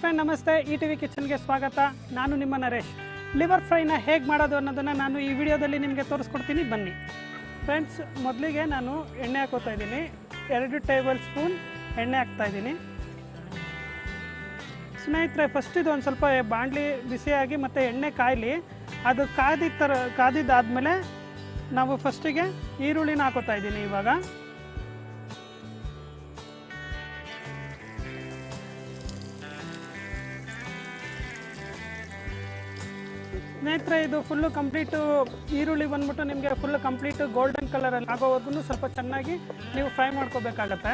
Friend, ನಮಸ್ತೆ. E T V ಕಿಚನ್ಗೆ ಸ್ವಾಗತ. ನಾನು ನಿಮ್ಮ ನರೇಶ್. ಲಿವರ್ ಫ್ರೈನ ಹೇಗೆ ಮಾಡೋದು ಅನ್ನೋದನ್ನು ನಾನು ಈ ವಿಡಿಯೋದಲ್ಲಿ ನಿಮಗೆ ತೋರಿಸ್ಕೊಡ್ತೀನಿ. ಬನ್ನಿ. ಫ್ರೆಂಡ್ಸ್ ಮೊದಲಿಗೆ ನಾನು ಎಣ್ಣೆ ಹಾಕೋತಾ ಇದ್ದೀನಿ. ಎರಡು ಟೇಬಲ್ ಸ್ಪೂನ್ ಎಣ್ಣೆ ಹಾಕ್ತಾ ಇದ್ದೀನಿ. ಸ್ನೇಹಿತರೆ ಫಸ್ಟ್ ಇದು ಒಂದು ಸ್ವಲ್ಪ ಬಾಣಲಿ ಬಿಸಿಯಾಗಿ ಮತ್ತು ಎಣ್ಣೆ ಕಾಯಲಿ. ಅದು ಕಾದಿದ್ದ ಥರ ಕಾದಿದ್ದಾದಮೇಲೆ ನಾವು ಫಸ್ಟಿಗೆ ಈರುಳ್ಳಿನ ಹಾಕೋತಾ ಇದ್ದೀನಿ ಇವಾಗ. ಸ್ನೇಹಿತರೆ, ಇದು ಫುಲ್ಲು ಕಂಪ್ಲೀಟು ಈರುಳ್ಳಿ ಬಂದ್ಬಿಟ್ಟು ನಿಮಗೆ ಫುಲ್ ಕಂಪ್ಲೀಟು ಗೋಲ್ಡನ್ ಕಲರಲ್ಲಿ ಆಗೋವರೆಗೂ ಸ್ವಲ್ಪ ಚೆನ್ನಾಗಿ ನೀವು ಫ್ರೈ ಮಾಡ್ಕೋಬೇಕಾಗತ್ತೆ.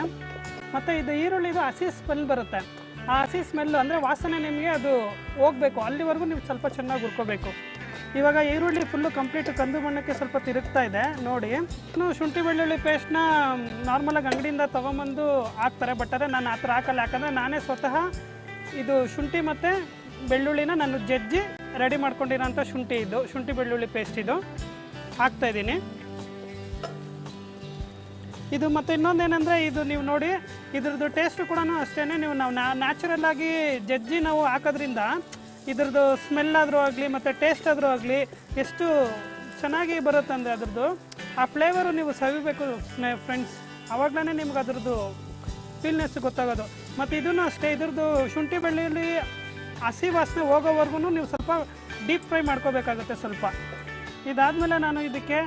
ಮತ್ತು ಇದು ಈರುಳ್ಳಿದು ಹಸಿ ಸ್ಮೆಲ್ ಬರುತ್ತೆ. ಆ ಹಸಿ ಸ್ಮೆಲ್ಲು ಅಂದರೆ ವಾಸನೆ ನಿಮಗೆ ಅದು ಹೋಗಬೇಕು. ಅಲ್ಲಿವರೆಗೂ ನೀವು ಸ್ವಲ್ಪ ಚೆನ್ನಾಗಿ ಹುರ್ಕೋಬೇಕು. ಇವಾಗ ಈರುಳ್ಳಿ ಫುಲ್ಲು ಕಂಪ್ಲೀಟ್ ಕಂದು ಬಣ್ಣಕ್ಕೆ ಸ್ವಲ್ಪ ತಿರುಗ್ತಾ ಇದೆ, ನೋಡಿ. ಇನ್ನು ಶುಂಠಿ ಬೆಳ್ಳುಳ್ಳಿ ಪೇಸ್ಟ್ನ ನಾರ್ಮಲಾಗಿ ಅಂಗಡಿಯಿಂದ ತೊಗೊಂಬಂದು ಹಾಕ್ತಾರೆ ಬಟ್ ಅದೇ ನಾನು ಆ ಥರ ಹಾಕಲ್ಲ. ಯಾಕಂದರೆ ನಾನೇ ಸ್ವತಃ ಇದು ಶುಂಠಿ ಮತ್ತು ಬೆಳ್ಳುಳ್ಳಿನ ನಾನು ಜಜ್ಜಿ ರೆಡಿ ಮಾಡ್ಕೊಂಡಿರೋಂಥ ಶುಂಠಿ ಇದು, ಶುಂಠಿ ಬೆಳ್ಳುಳ್ಳಿ ಪೇಸ್ಟ್ ಇದು. ಹಾಕ್ತಾ ಇದ್ದೀನಿ. ಇದು ಮತ್ತು ಇನ್ನೊಂದೇನೆಂದರೆ ಇದು ನೀವು ನೋಡಿ, ಇದ್ರದ್ದು ಟೇಸ್ಟು ಕೂಡ ಅಷ್ಟೇ ನೀವು ನಾವು ನ್ಯಾಚುರಲ್ ಆಗಿ ಜಜ್ಜಿ ನಾವು ಹಾಕೋದ್ರಿಂದ ಇದ್ರದ್ದು ಸ್ಮೆಲ್ ಆದರೂ ಆಗಲಿ, ಮತ್ತು ಟೇಸ್ಟ್ ಆದರೂ ಆಗಲಿ, ಎಷ್ಟು ಚೆನ್ನಾಗಿ ಬರುತ್ತಂದರೆ ಅದ್ರದ್ದು. ಆ ಫ್ಲೇವರು ನೀವು ಸವಿಬೇಕು ಫ್ರೆಂಡ್ಸ್ ಆವಾಗಲೇ ನಿಮ್ಗೆ ಅದ್ರದ್ದು ಫೀಲ್ನೆಸ್ ಗೊತ್ತಾಗೋದು. ಮತ್ತು ಇದನ್ನು ಅಷ್ಟೇ, ಇದ್ರದ್ದು ಶುಂಠಿ ಬೆಳ್ಳುಳ್ಳಿ ಹಸಿ ವಾಸನೆ ಹೋಗೋವರೆಗೂ ನೀವು ಸ್ವಲ್ಪ ಡೀಪ್ ಫ್ರೈ ಮಾಡ್ಕೋಬೇಕಾಗುತ್ತೆ ಸ್ವಲ್ಪ. ಇದಾದಮೇಲೆ ನಾನು ಇದಕ್ಕೆ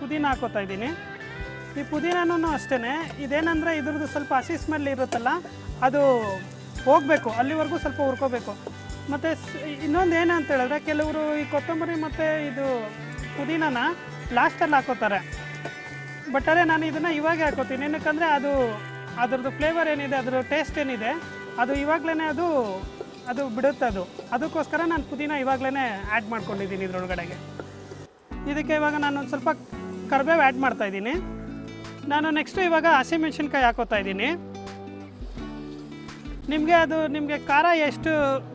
ಪುದೀನ ಹಾಕೋತಾ ಇದ್ದೀನಿ. ಈ ಪುದೀನೂ ಅಷ್ಟೇ ಇದೇನಂದರೆ ಇದ್ರದ್ದು ಸ್ವಲ್ಪ ಹಸಿ ಸ್ಮೆಲ್ ಇರುತ್ತಲ್ಲ, ಅದು ಹೋಗಬೇಕು, ಅಲ್ಲಿವರೆಗೂ ಸ್ವಲ್ಪ ಹುರ್ಕೋಬೇಕು. ಮತ್ತು ಇನ್ನೊಂದು ಏನು ಅಂತ ಹೇಳಿದ್ರೆ, ಕೆಲವರು ಈ ಕೊತ್ತಂಬರಿ ಮತ್ತು ಇದು ಪುದೀನನ ಲಾಸ್ಟಲ್ಲಿ ಹಾಕೋತಾರೆ. ಬಟ್ ಅದೇ ನಾನು ಇದನ್ನು ಇವಾಗೇ ಹಾಕೋತೀನಿ. ಏನಕ್ಕಂದರೆ ಅದು ಅದ್ರದ್ದು ಫ್ಲೇವರ್ ಏನಿದೆ ಅದ್ರ ಟೇಸ್ಟ್ ಏನಿದೆ, ಅದು ಇವಾಗಲೇ ಅದು ಅದು ಬಿಡುತ್ತೆ ಅದು. ಅದಕ್ಕೋಸ್ಕರ ನಾನು ಪುದೀನ ಇವಾಗಲೇ ಆ್ಯಡ್ ಮಾಡ್ಕೊಂಡಿದ್ದೀನಿ ಇದ್ರೊಳಗಡೆಗೆ. ಇದಕ್ಕೆ ಇವಾಗ ನಾನು ಒಂದು ಸ್ವಲ್ಪ ಕರಿಬೇವು ಆ್ಯಡ್ ಮಾಡ್ತಾ ಇದ್ದೀನಿ. ನಾನು ನೆಕ್ಸ್ಟು ಇವಾಗ ಹಸಿಮೆಣ್ಸಿನ್ಕಾಯಿ ಹಾಕೋತಾ ಇದ್ದೀನಿ. ನಿಮಗೆ ಅದು, ನಿಮಗೆ ಖಾರ ಎಷ್ಟು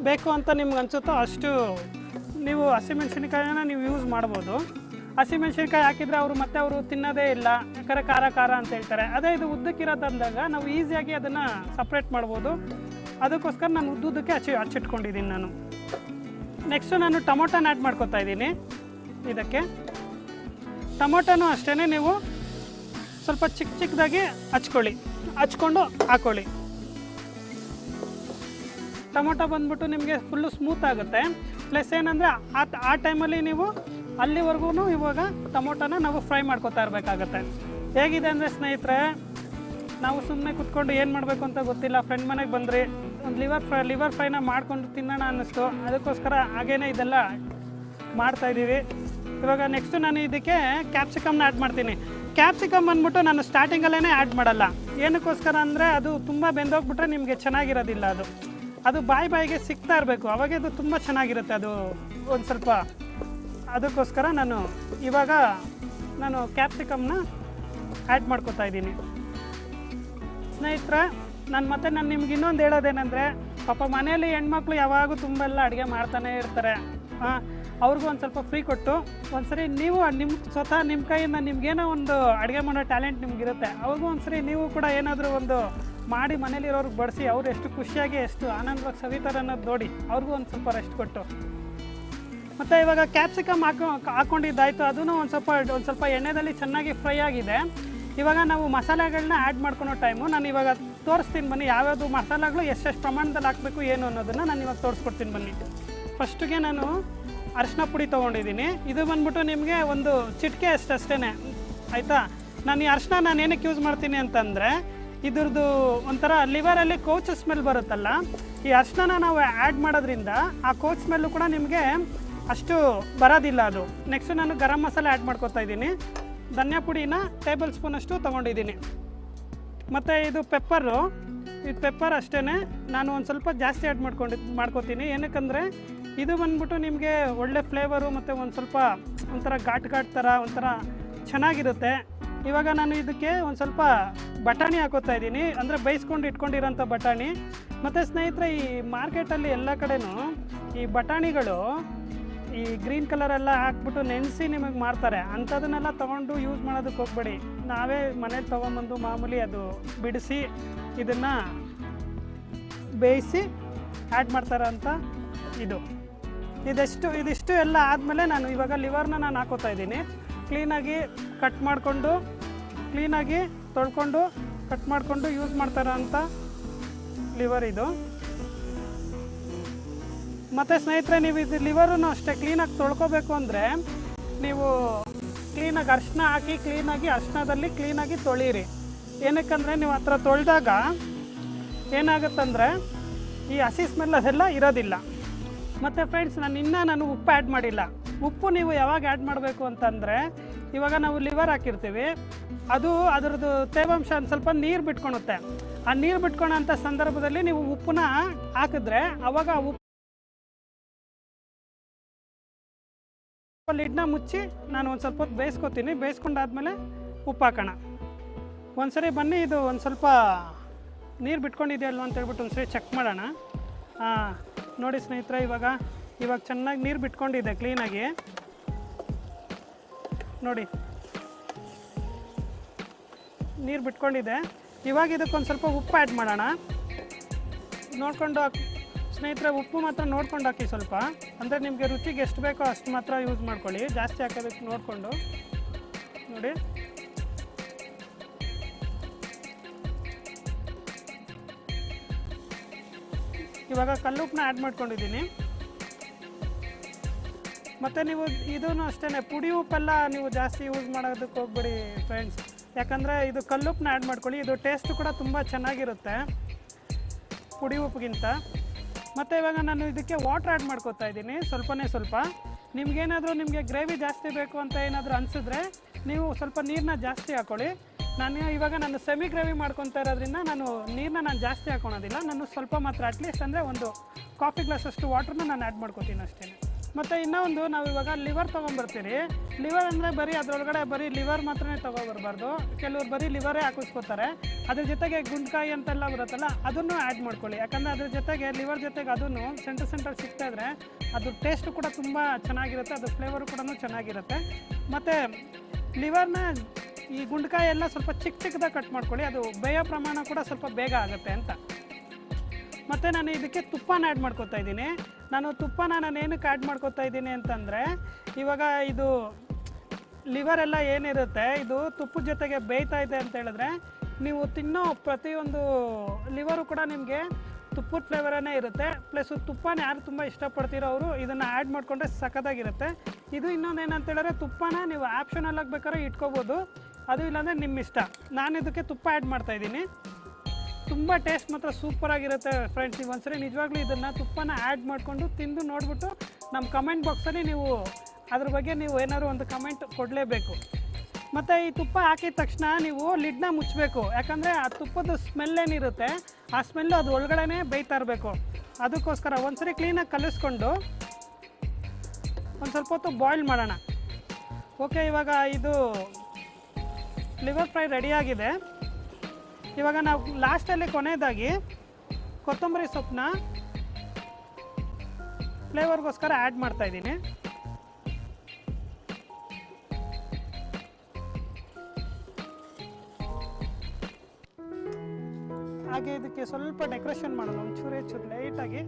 ಬೇಕು ಅಂತ ನಿಮ್ಗೆ ಅನಿಸುತ್ತೋ ಅಷ್ಟು ನೀವು ಹಸಿಮೆಣ್ಸಿನ್ಕಾಯಿನ ನೀವು ಯೂಸ್ ಮಾಡ್ಬೋದು. ಹಸಿಮೆಣ್ಸಿನ್ಕಾಯಿ ಹಾಕಿದರೆ ಅವರು ಮತ್ತೆ ಅವರು ತಿನ್ನೋದೇ ಇಲ್ಲ. ಯಾಕಂದರೆ ಖಾರ ಖಾರ ಅಂತ ಹೇಳ್ತಾರೆ. ಅದೇ ಇದು ಉದ್ದಕ್ಕಿರೋದಂದಾಗ ನಾವು ಈಸಿಯಾಗಿ ಅದನ್ನು ಸಪ್ರೇಟ್ ಮಾಡ್ಬೋದು. ಅದಕ್ಕೋಸ್ಕರ ನಾನು ಉದ್ದುದ್ದಕ್ಕೆ ಹಚ್ಚಿ ಹಚ್ಚಿಟ್ಕೊಂಡಿದ್ದೀನಿ ನಾನು. ನೆಕ್ಸ್ಟು ನಾನು ಟೊಮೊಟೊನ ಆ್ಯಡ್ ಮಾಡ್ಕೊತಾ ಇದ್ದೀನಿ. ಇದಕ್ಕೆ. ಟೊಮೊಟೊನೂ ಅಷ್ಟೇ ನೀವು ಸ್ವಲ್ಪ ಚಿಕ್ಕ ಚಿಕ್ಕದಾಗಿ ಹಚ್ಕೊಳ್ಳಿ. ಹಚ್ಕೊಂಡು ಹಾಕೊಳ್ಳಿ. ಟೊಮೊಟೊ ಬಂದ್ಬಿಟ್ಟು ನಿಮಗೆ ಫುಲ್ಲು ಸ್ಮೂತ್ ಆಗುತ್ತೆ. ಪ್ಲಸ್ ಏನಂದರೆ ಆ ಆ ಟೈಮಲ್ಲಿ ನೀವು ಅಲ್ಲಿವರೆಗೂ ಇವಾಗ ಟೊಮೊಟೊನ ನಾವು ಫ್ರೈ ಮಾಡ್ಕೊತಾ ಇರಬೇಕಾಗತ್ತೆ. ಹೇಗಿದೆ ಅಂದರೆ ಸ್ನೇಹಿತರೆ ನಾವು ಸುಮ್ಮನೆ ಕುತ್ಕೊಂಡು ಏನು ಮಾಡಬೇಕು ಅಂತ ಗೊತ್ತಿಲ್ಲ. ಫ್ರೆಂಡ್ ಮನೆಗೆ ಬಂದ್ರಿ. ಒಂದು ಲಿವರ್ ಫ್ರೈ ಲಿವರ್ ಫ್ರೈನ ಮಾಡ್ಕೊಂಡು ತಿನ್ನೋಣ ಅನ್ನಿಸ್ತು. ಅದಕ್ಕೋಸ್ಕರ ಹಾಗೇ ಇದೆಲ್ಲ ಮಾಡ್ತಾಯಿದ್ದೀವಿ ಇವಾಗ ನೆಕ್ಸ್ಟು ನಾನು ಇದಕ್ಕೆ ಕ್ಯಾಪ್ಸಿಕಮ್ನ ಆ್ಯಡ್ ಮಾಡ್ತೀನಿ. ಕ್ಯಾಪ್ಸಿಕಮ್ ಬಂದ್ಬಿಟ್ಟು ನಾನು ಸ್ಟಾರ್ಟಿಂಗಲ್ಲೇ ಆ್ಯಡ್ ಮಾಡಲ್ಲ. ಏನಕ್ಕೋಸ್ಕರ ಅಂದರೆ ಅದು ತುಂಬ ಬೆಂದೋಗ್ಬಿಟ್ರೆ ನಿಮಗೆ ಚೆನ್ನಾಗಿರೋದಿಲ್ಲ ಅದು. ಅದು ಬಾಯಿ ಬಾಯಿಗೆ ಸಿಗ್ತಾ ಇರಬೇಕು. ಅವಾಗ ಅದು ತುಂಬ ಚೆನ್ನಾಗಿರುತ್ತೆ ಅದು ಒಂದು ಸ್ವಲ್ಪ. ಅದಕ್ಕೋಸ್ಕರ ನಾನು ಇವಾಗ ನಾನು ಕ್ಯಾಪ್ಸಿಕಮ್ನ ಆ್ಯಡ್ ಮಾಡ್ಕೊತಾ ಇದ್ದೀನಿ. ಸ್ನೇಹಿತರೆ, ನಾನು ಮತ್ತೆ ನಾನು ನಿಮ್ಗೆ ಇನ್ನೊಂದು ಹೇಳೋದೇನೆಂದರೆ, ಪಾಪ ಮನೆಯಲ್ಲಿ ಹೆಣ್ಮಕ್ಳು ಯಾವಾಗೂ ತುಂಬ ಎಲ್ಲ ಅಡುಗೆ ಮಾಡ್ತಾನೆ ಇರ್ತಾರೆ. ಹಾಂ, ಅವ್ರಿಗೂ ಒಂದು ಸ್ವಲ್ಪ ಫ್ರೀ ಕೊಟ್ಟು, ಒಂದ್ಸರಿ ನೀವು ನಿಮ್ಮ ಸ್ವತಃ ನಿಮ್ಮ ಕೈಯಿಂದ ನಿಮ್ಗೇನೋ ಒಂದು ಅಡುಗೆ ಮಾಡೋ ಟ್ಯಾಲೆಂಟ್ ನಿಮ್ಗಿರುತ್ತೆ. ಅವ್ರಿಗೂ ಒಂದ್ಸರಿ ನೀವು ಕೂಡ ಏನಾದರೂ ಒಂದು ಮಾಡಿ ಮನೇಲಿರೋರ್ಗೆ ಬಡಿಸಿ, ಅವ್ರು ಎಷ್ಟು ಖುಷಿಯಾಗಿ, ಎಷ್ಟು ಆನಂದವಾಗಿ ಸವಿತಾರೆ ಅನ್ನೋದು ನೋಡಿ, ಅವ್ರಿಗೂ ಒಂದು ಸ್ವಲ್ಪ ರೆಸ್ಟ್ ಕೊಟ್ಟು. ಮತ್ತು ಇವಾಗ ಕ್ಯಾಪ್ಸಿಕಮ್ ಹಾಕೊ ಹಾಕ್ಕೊಂಡಿದ್ದಾಯ್ತು ಅದನ್ನು ಒಂದು ಸ್ವಲ್ಪ ಒಂದು ಸ್ವಲ್ಪ ಎಣ್ಣೆದಲ್ಲಿ ಚೆನ್ನಾಗಿ ಫ್ರೈ ಆಗಿದೆ. ಇವಾಗ ನಾವು ಮಸಾಲೆಗಳನ್ನ ಆ್ಯಡ್ ಮಾಡ್ಕೊಳೋ ಟೈಮು ನಾನು ಇವಾಗ ತೋರಿಸ್ತೀನಿ ಬನ್ನಿ ಯಾವ್ಯಾವುದು ಮಸಾಲೆಗಳು ಎಷ್ಟೆಷ್ಟು ಪ್ರಮಾಣದಲ್ಲಿ ಹಾಕಬೇಕು ಏನು ಅನ್ನೋದನ್ನು ನಾನು ಇವಾಗ ತೋರಿಸ್ಕೊಡ್ತೀನಿ ಬನ್ನಿ. ಫಸ್ಟಿಗೆ ನಾನು ಅರಿಶಿನ ಪುಡಿ ತೊಗೊಂಡಿದ್ದೀನಿ. ಇದು ಬಂದ್ಬಿಟ್ಟು ನಿಮಗೆ ಒಂದು ಚಿಟಿಕೆ ಅಷ್ಟೇ ಆಯಿತಾ? ನಾನು ಈ ಅರಿಶಿನ ನಾನು ಏನಕ್ಕೆ ಯೂಸ್ ಮಾಡ್ತೀನಿ ಅಂತಂದರೆ ಇದ್ರದ್ದು ಒಂಥರ ಲಿವರಲ್ಲಿ ಕೋಚ್ ಸ್ಮೆಲ್ ಬರುತ್ತಲ್ಲ, ಈ ಅರಿಶಿನ ನಾವು ಆ್ಯಡ್ ಮಾಡೋದ್ರಿಂದ ಆ ಕೋಚ್ ಸ್ಮೆಲ್ಲು ಕೂಡ ನಿಮಗೆ ಅಷ್ಟು ಬರೋದಿಲ್ಲ ಅದು. ನೆಕ್ಸ್ಟ್ ನಾನು ಗರಂ ಮಸಾಲೆ ಆ್ಯಡ್ ಮಾಡ್ಕೋತಾ ಇದ್ದೀನಿ. ಧನಿಯಾ ಪುಡಿನ ಟೇಬಲ್ ಸ್ಪೂನಷ್ಟು ತೊಗೊಂಡಿದ್ದೀನಿ. ಮತ್ತು ಇದು ಪೆಪ್ಪರು ಇದು ಪೆಪ್ಪರ್ ಅಷ್ಟೇ ನಾನು ಒಂದು ಸ್ವಲ್ಪ ಜಾಸ್ತಿ ಆ್ಯಡ್ ಮಾಡ್ಕೊಂಡು, ಮಾಡ್ಕೋತೀನಿ. ಏನಕ್ಕಂದರೆ ಇದು ಬಂದ್ಬಿಟ್ಟು ನಿಮಗೆ ಒಳ್ಳೆ ಫ್ಲೇವರು ಮತ್ತು ಒಂದು ಸ್ವಲ್ಪ ಒಂಥರ ಘಾಟ್ ಘಾಟ್ ಥರ ಒಂಥರ ಚೆನ್ನಾಗಿರುತ್ತೆ. ಇವಾಗ ನಾನು ಇದಕ್ಕೆ ಒಂದು ಸ್ವಲ್ಪ ಬಟಾಣಿ ಹಾಕೋತಾ ಇದ್ದೀನಿ. ಅಂದರೆ ಬೇಯಿಸ್ಕೊಂಡು ಇಟ್ಕೊಂಡಿರೋಂಥ ಬಟಾಣಿ. ಮತ್ತು ಸ್ನೇಹಿತರೆ, ಈ ಮಾರ್ಕೆಟಲ್ಲಿ ಎಲ್ಲ ಕಡೆನೂ ಈ ಬಟಾಣಿಗಳು ಈ ಗ್ರೀನ್ ಕಲರ್ ಎಲ್ಲ ಹಾಕ್ಬಿಟ್ಟು ನೆನೆಸಿ ನಿಮಗೆ ಮಾರ್ತಾರೆ. ಅಂಥದನ್ನೆಲ್ಲ ತೊಗೊಂಡು ಯೂಸ್ ಮಾಡೋದಕ್ಕೆ ಹೋಗ್ಬೇಡಿ. ನಾವೇ ಮನೇಲಿ ತೊಗೊಂಬಂದು ಮಾಮೂಲಿ ಅದು ಬಿಡಿಸಿ ಇದನ್ನು ಬೇಯಿಸಿ ಆ್ಯಡ್ ಮಾಡ್ತಾರೆ ಅಂತ ಇದು. ಇದೆಷ್ಟು, ಇದಿಷ್ಟು ಎಲ್ಲ ಆದಮೇಲೆ ನಾನು ಇವಾಗ ಲಿವರ್ನ ನಾನು ಹಾಕೋತಾ ಇದ್ದೀನಿ. ಕ್ಲೀನಾಗಿ ಕಟ್ ಮಾಡಿಕೊಂಡು, ಕ್ಲೀನಾಗಿ ತೊಳ್ಕೊಂಡು, ಕಟ್ ಮಾಡಿಕೊಂಡು ಯೂಸ್ ಮಾಡ್ತಾರ ಅಂತ ಲಿವರ್ ಇದು. ಮತ್ತು ಸ್ನೇಹಿತರೆ, ನೀವು ಇದು ಲಿವರನ್ನು ಅಷ್ಟೇ ಕ್ಲೀನಾಗಿ ತೊಳ್ಕೊಬೇಕು ಅಂದರೆ ನೀವು ಕ್ಲೀನಾಗಿ ಅರ್ಶಿನ ಹಾಕಿ ಕ್ಲೀನಾಗಿ ಅರ್ಶಿನದಲ್ಲಿ ಕ್ಲೀನಾಗಿ ತೊಳೀರಿ. ಏನಕ್ಕಂದರೆ ನೀವು ಹತ್ರ ತೊಳೆದಾಗ ಏನಾಗುತ್ತಂದರೆ ಈ ಹಸಿ ಸ್ಮೆಲ್ ಅದೆಲ್ಲ ಇರೋದಿಲ್ಲ. ಮತ್ತು ಫ್ರೆಂಡ್ಸ್ ನಾನು ಇನ್ನೂ ನಾನು ಉಪ್ಪು ಆ್ಯಡ್ ಮಾಡಿಲ್ಲ. ಉಪ್ಪು ನೀವು ಯಾವಾಗ ಆ್ಯಡ್ ಮಾಡಬೇಕು ಅಂತಂದರೆ, ಇವಾಗ ನಾವು ಲಿವರ್ ಹಾಕಿರ್ತೀವಿ. ಅದು ಅದರದ್ದು ತೇವಾಂಶ ಒಂದು ಸ್ವಲ್ಪ ನೀರು ಬಿಟ್ಕೊಳುತ್ತೆ ಆ ನೀರು ಬಿಟ್ಕೊಳೋಂಥ ಸಂದರ್ಭದಲ್ಲಿ ನೀವು ಉಪ್ಪನ್ನ ಹಾಕಿದ್ರೆ ಆವಾಗ ಆ ಲಿಡ್ನ ಮುಚ್ಚಿ ನಾನು ಒಂದು ಸ್ವಲ್ಪ ಹೊತ್ತು ಬೇಯಿಸ್ಕೊತೀನಿ. ಬೇಯಿಸ್ಕೊಂಡಾದ್ಮೇಲೆ ಉಪ್ಪು ಹಾಕೋಣ. ಒಂದ್ಸರಿ ಬನ್ನಿ, ಇದು ಒಂದು ಸ್ವಲ್ಪ ನೀರು ಬಿಟ್ಕೊಂಡಿದೆಯಲ್ವ ಅಂತ ಹೇಳ್ಬಿಟ್ಟು ಒಂದ್ಸರಿ ಚೆಕ್ ಮಾಡೋಣ. ಹಾಂ ನೋಡಿ ಸ್ನೇಹಿತರೆ, ಇವಾಗ ಇವಾಗ ಚೆನ್ನಾಗಿ ನೀರು ಬಿಟ್ಕೊಂಡಿದೆ ಕ್ಲೀನಾಗಿ ನೋಡಿ. ನೀರು ಬಿಟ್ಕೊಂಡಿದೆ. ಇವಾಗ ಇದಕ್ಕೊಂದು ಸ್ವಲ್ಪ ಉಪ್ಪು ಆ್ಯಡ್ ಮಾಡೋಣ. ನೋಡ್ಕೊಂಡು ಸ್ನೇಹಿತರೆ, ಉಪ್ಪು ಮಾತ್ರ ನೋಡ್ಕೊಂಡು ಹಾಕಿ ಸ್ವಲ್ಪ. ಅಂದರೆ ನಿಮಗೆ ರುಚಿಗೆ ಎಷ್ಟು ಬೇಕೋ ಅಷ್ಟು ಮಾತ್ರ ಯೂಸ್ ಮಾಡ್ಕೊಳ್ಳಿ. ಜಾಸ್ತಿ ಹಾಕೋದಕ್ಕೆ ನೋಡಿಕೊಂಡು. ನೋಡಿ. ಇವಾಗ ಕಲ್ಲುಪ್ಪನ್ನ ಆ್ಯಡ್ ಮಾಡ್ಕೊಂಡಿದ್ದೀನಿ. ಮತ್ತು ನೀವು ಇದೂ ಅಷ್ಟೇ ಪುಡಿ ಉಪ್ಪೆಲ್ಲ ನೀವು ಜಾಸ್ತಿ ಯೂಸ್ ಮಾಡೋದಕ್ಕೆ ಹೋಗ್ಬೇಡಿ ಫ್ರೆಂಡ್ಸ್ ಯಾಕಂದರೆ ಇದು ಕಲ್ಲುಪ್ಪನ್ನ ಆ್ಯಡ್ ಮಾಡ್ಕೊಳ್ಳಿ. ಇದು ಟೇಸ್ಟ್ ಕೂಡ ತುಂಬ ಚೆನ್ನಾಗಿರುತ್ತೆ. ಪುಡಿ ಉಪ್ಪಿಗಿಂತ ಮತ್ತು ಇವಾಗ ನಾನು ಇದಕ್ಕೆ ವಾಟ್ರ್ ಆ್ಯಡ್ ಮಾಡ್ಕೋತಾ ಇದ್ದೀನಿ, ಸ್ವಲ್ಪನೇ ಸ್ವಲ್ಪ. ನಿಮ್ಗೇನಾದರೂ ನಿಮಗೆ ಗ್ರೇವಿ ಜಾಸ್ತಿ ಬೇಕು ಅಂತ ಏನಾದರೂ ಅನಿಸಿದ್ರೆ ನೀವು ಸ್ವಲ್ಪ ನೀರನ್ನ ಜಾಸ್ತಿ ಹಾಕೊಳ್ಳಿ. ನಾನು ಇವಾಗ ನಾನು ಸೆಮಿ ಗ್ರೇವಿ ಮಾಡ್ಕೊತಾ ಇರೋದ್ರಿಂದ ನಾನು ನೀರನ್ನ ನಾನು ಜಾಸ್ತಿ ಹಾಕೊಳೋದಿಲ್ಲ, ನಾನು ಸ್ವಲ್ಪ ಮಾತ್ರ ಅಟ್ಲೀಸ್ಟ್ ಅಂದರೆ ಒಂದು ಕಾಫಿ ಗ್ಲಾಸಷ್ಟು ವಾಟ್ರನ್ನ ನಾನು ಆ್ಯಡ್ ಮಾಡ್ಕೊತೀನಿ ಅಷ್ಟೇ ಮತ್ತು ಇನ್ನೊಂದು, ನಾವು ಇವಾಗ ಲಿವರ್ ತೊಗೊಂಬರ್ತೀರಿ. ಲಿವರ್ ಅಂದರೆ ಬರೀ ಅದರೊಳಗಡೆ ಬರೀ ಲಿವರ್ ಮಾತ್ರನೇ ತೊಗೊಬರ್ಬಾರ್ದು. ಕೆಲವರು ಬರೀ ಲಿವರೇ ಹಾಕಿಸ್ಕೋತಾರೆ. ಅದ್ರ ಜೊತೆಗೆ ಗುಂಡ್ಕಾಯಿ ಅಂತೆಲ್ಲ ಬರುತ್ತಲ್ಲ, ಅದನ್ನು ಆ್ಯಡ್ ಮಾಡ್ಕೊಳ್ಳಿ. ಯಾಕಂದರೆ ಅದ್ರ ಜೊತೆಗೆ ಲಿವರ್ ಜೊತೆಗೆ ಅದನ್ನು ಸೆಂಟರ್ ಸೆಂಟರ್ ಸಿಗ್ತಾ ಇದ್ರೆ ಅದ್ರ ಟೇಸ್ಟು ಕೂಡ ತುಂಬ ಚೆನ್ನಾಗಿರುತ್ತೆ ಅದ್ರ ಫ್ಲೇವರು ಕೂಡ ಚೆನ್ನಾಗಿರುತ್ತೆ. ಮತ್ತು ಲಿವರ್ನ ಈ ಗುಂಡ್ಕಾಯಿ ಎಲ್ಲ ಸ್ವಲ್ಪ ಚಿಕ್ಕ ಚಿಕ್ಕದಾಗಿ ಕಟ್ ಮಾಡ್ಕೊಳ್ಳಿ, ಅದು ಬೇಯೋ ಪ್ರಮಾಣ ಕೂಡ ಸ್ವಲ್ಪ ಬೇಗ ಆಗುತ್ತೆ ಅಂತ. ಮತ್ತು ನಾನು ಇದಕ್ಕೆ ತುಪ್ಪನ ಆ್ಯಡ್ ಮಾಡ್ಕೋತಾ ಇದ್ದೀನಿ. ನಾನು ತುಪ್ಪನ ನಾನು ಏನಕ್ಕೆ ಆ್ಯಡ್ ಮಾಡ್ಕೋತಾ ಇದ್ದೀನಿ ಅಂತಂದರೆ, ಇವಾಗ ಇದು ಲಿವರ್ ಎಲ್ಲ ಏನಿರುತ್ತೆ, ಇದು ತುಪ್ಪದ ಜೊತೆಗೆ ಬೇಯ್ತಾ ಇದೆ ಅಂತ ಹೇಳಿದ್ರೆ, ನೀವು ತಿನ್ನೋ ಪ್ರತಿಯೊಂದು ಲಿವರು ಕೂಡ ನಿಮಗೆ ತುಪ್ಪದ ಫ್ಲೇವರೇ ಇರುತ್ತೆ. ಪ್ಲಸ್ ತುಪ್ಪನ ಯಾರು ತುಂಬ ಇಷ್ಟಪಡ್ತೀರೋ ಅವರು ಇದನ್ನು ಆ್ಯಡ್ ಮಾಡಿಕೊಂಡ್ರೆ ಸಖತ್ತಾಗಿರುತ್ತೆ. ಇದು ಇನ್ನೊಂದು ಏನಂತ ಹೇಳಿದ್ರೆ, ತುಪ್ಪನ ನೀವು ಆಪ್ಷನಲ್ ಆಗಿ ಬೇಕಾದ್ರೆ ಇಟ್ಕೋಬೋದು. ಅದು ಇಲ್ಲಾಂದರೆ ನಿಮ್ಮ ಇಷ್ಟ ನಾನು ಇದಕ್ಕೆ ತುಪ್ಪ ಆ್ಯಡ್ ಮಾಡ್ತಾಯಿದ್ದೀನಿ ತುಂಬ ಟೇಸ್ಟ್ ಮಾತ್ರ ಸೂಪರಾಗಿರುತ್ತೆ ಫ್ರೆಂಡ್ಸ್ ನೀವು ಒಂದ್ಸರಿ ನಿಜವಾಗ್ಲೂ ಇದನ್ನು ತುಪ್ಪನ ಆ್ಯಡ್ ಮಾಡಿಕೊಂಡು ತಿಂದು ನೋಡಿಬಿಟ್ಟು ನಮ್ಮ ಕಮೆಂಟ್ ಬಾಕ್ಸಲ್ಲಿ ನೀವು ಅದ್ರ ಬಗ್ಗೆ ನೀವು ಏನಾದ್ರು ಒಂದು ಕಮೆಂಟ್ ಕೊಡಲೇಬೇಕು. ಮತ್ತು ಈ ತುಪ್ಪ ಹಾಕಿದ ತಕ್ಷಣ ನೀವು ಲಿಡ್ನ ಮುಚ್ಚಬೇಕು ಯಾಕಂದರೆ ಆ ತುಪ್ಪದ ಸ್ಮೆಲ್ ಏನಿರುತ್ತೆ, ಆ ಸ್ಮೆಲ್ಲು ಅದು ಒಳಗಡೆನೇ ಬೇಯ್ತಾ ಇರಬೇಕು. ಅದಕ್ಕೋಸ್ಕರ ಒಂದ್ಸರಿ ಕ್ಲೀನಾಗಿ ಕಲಿಸ್ಕೊಂಡು ಒಂದು ಸ್ವಲ್ಪ ಹೊತ್ತು ಬಾಯ್ಲ್ ಮಾಡೋಣ. ಓಕೆ ಇವಾಗ ಇದು ಲಿವರ್ ಫ್ರೈ ರೆಡಿಯಾಗಿದೆ ಇವಾಗ ನಾವು ಲಾಸ್ಟಲ್ಲಿ ಕೊನೆಯದಾಗಿ ಕೊತ್ತಂಬರಿ ಸೊಪ್ಪನ್ನ ಫ್ಲೇವರ್ಗೋಸ್ಕರ ಆ್ಯಡ್ ಮಾಡ್ತಾ ಇದ್ದೀನಿ. ಹಾಗೆ ಇದಕ್ಕೆ ಸ್ವಲ್ಪ ಡೆಕೋರೇಷನ್ ಮಾಡೋಣ, ಒಂಚೂರು ಚೂರು ಲೈಟಾಗಿ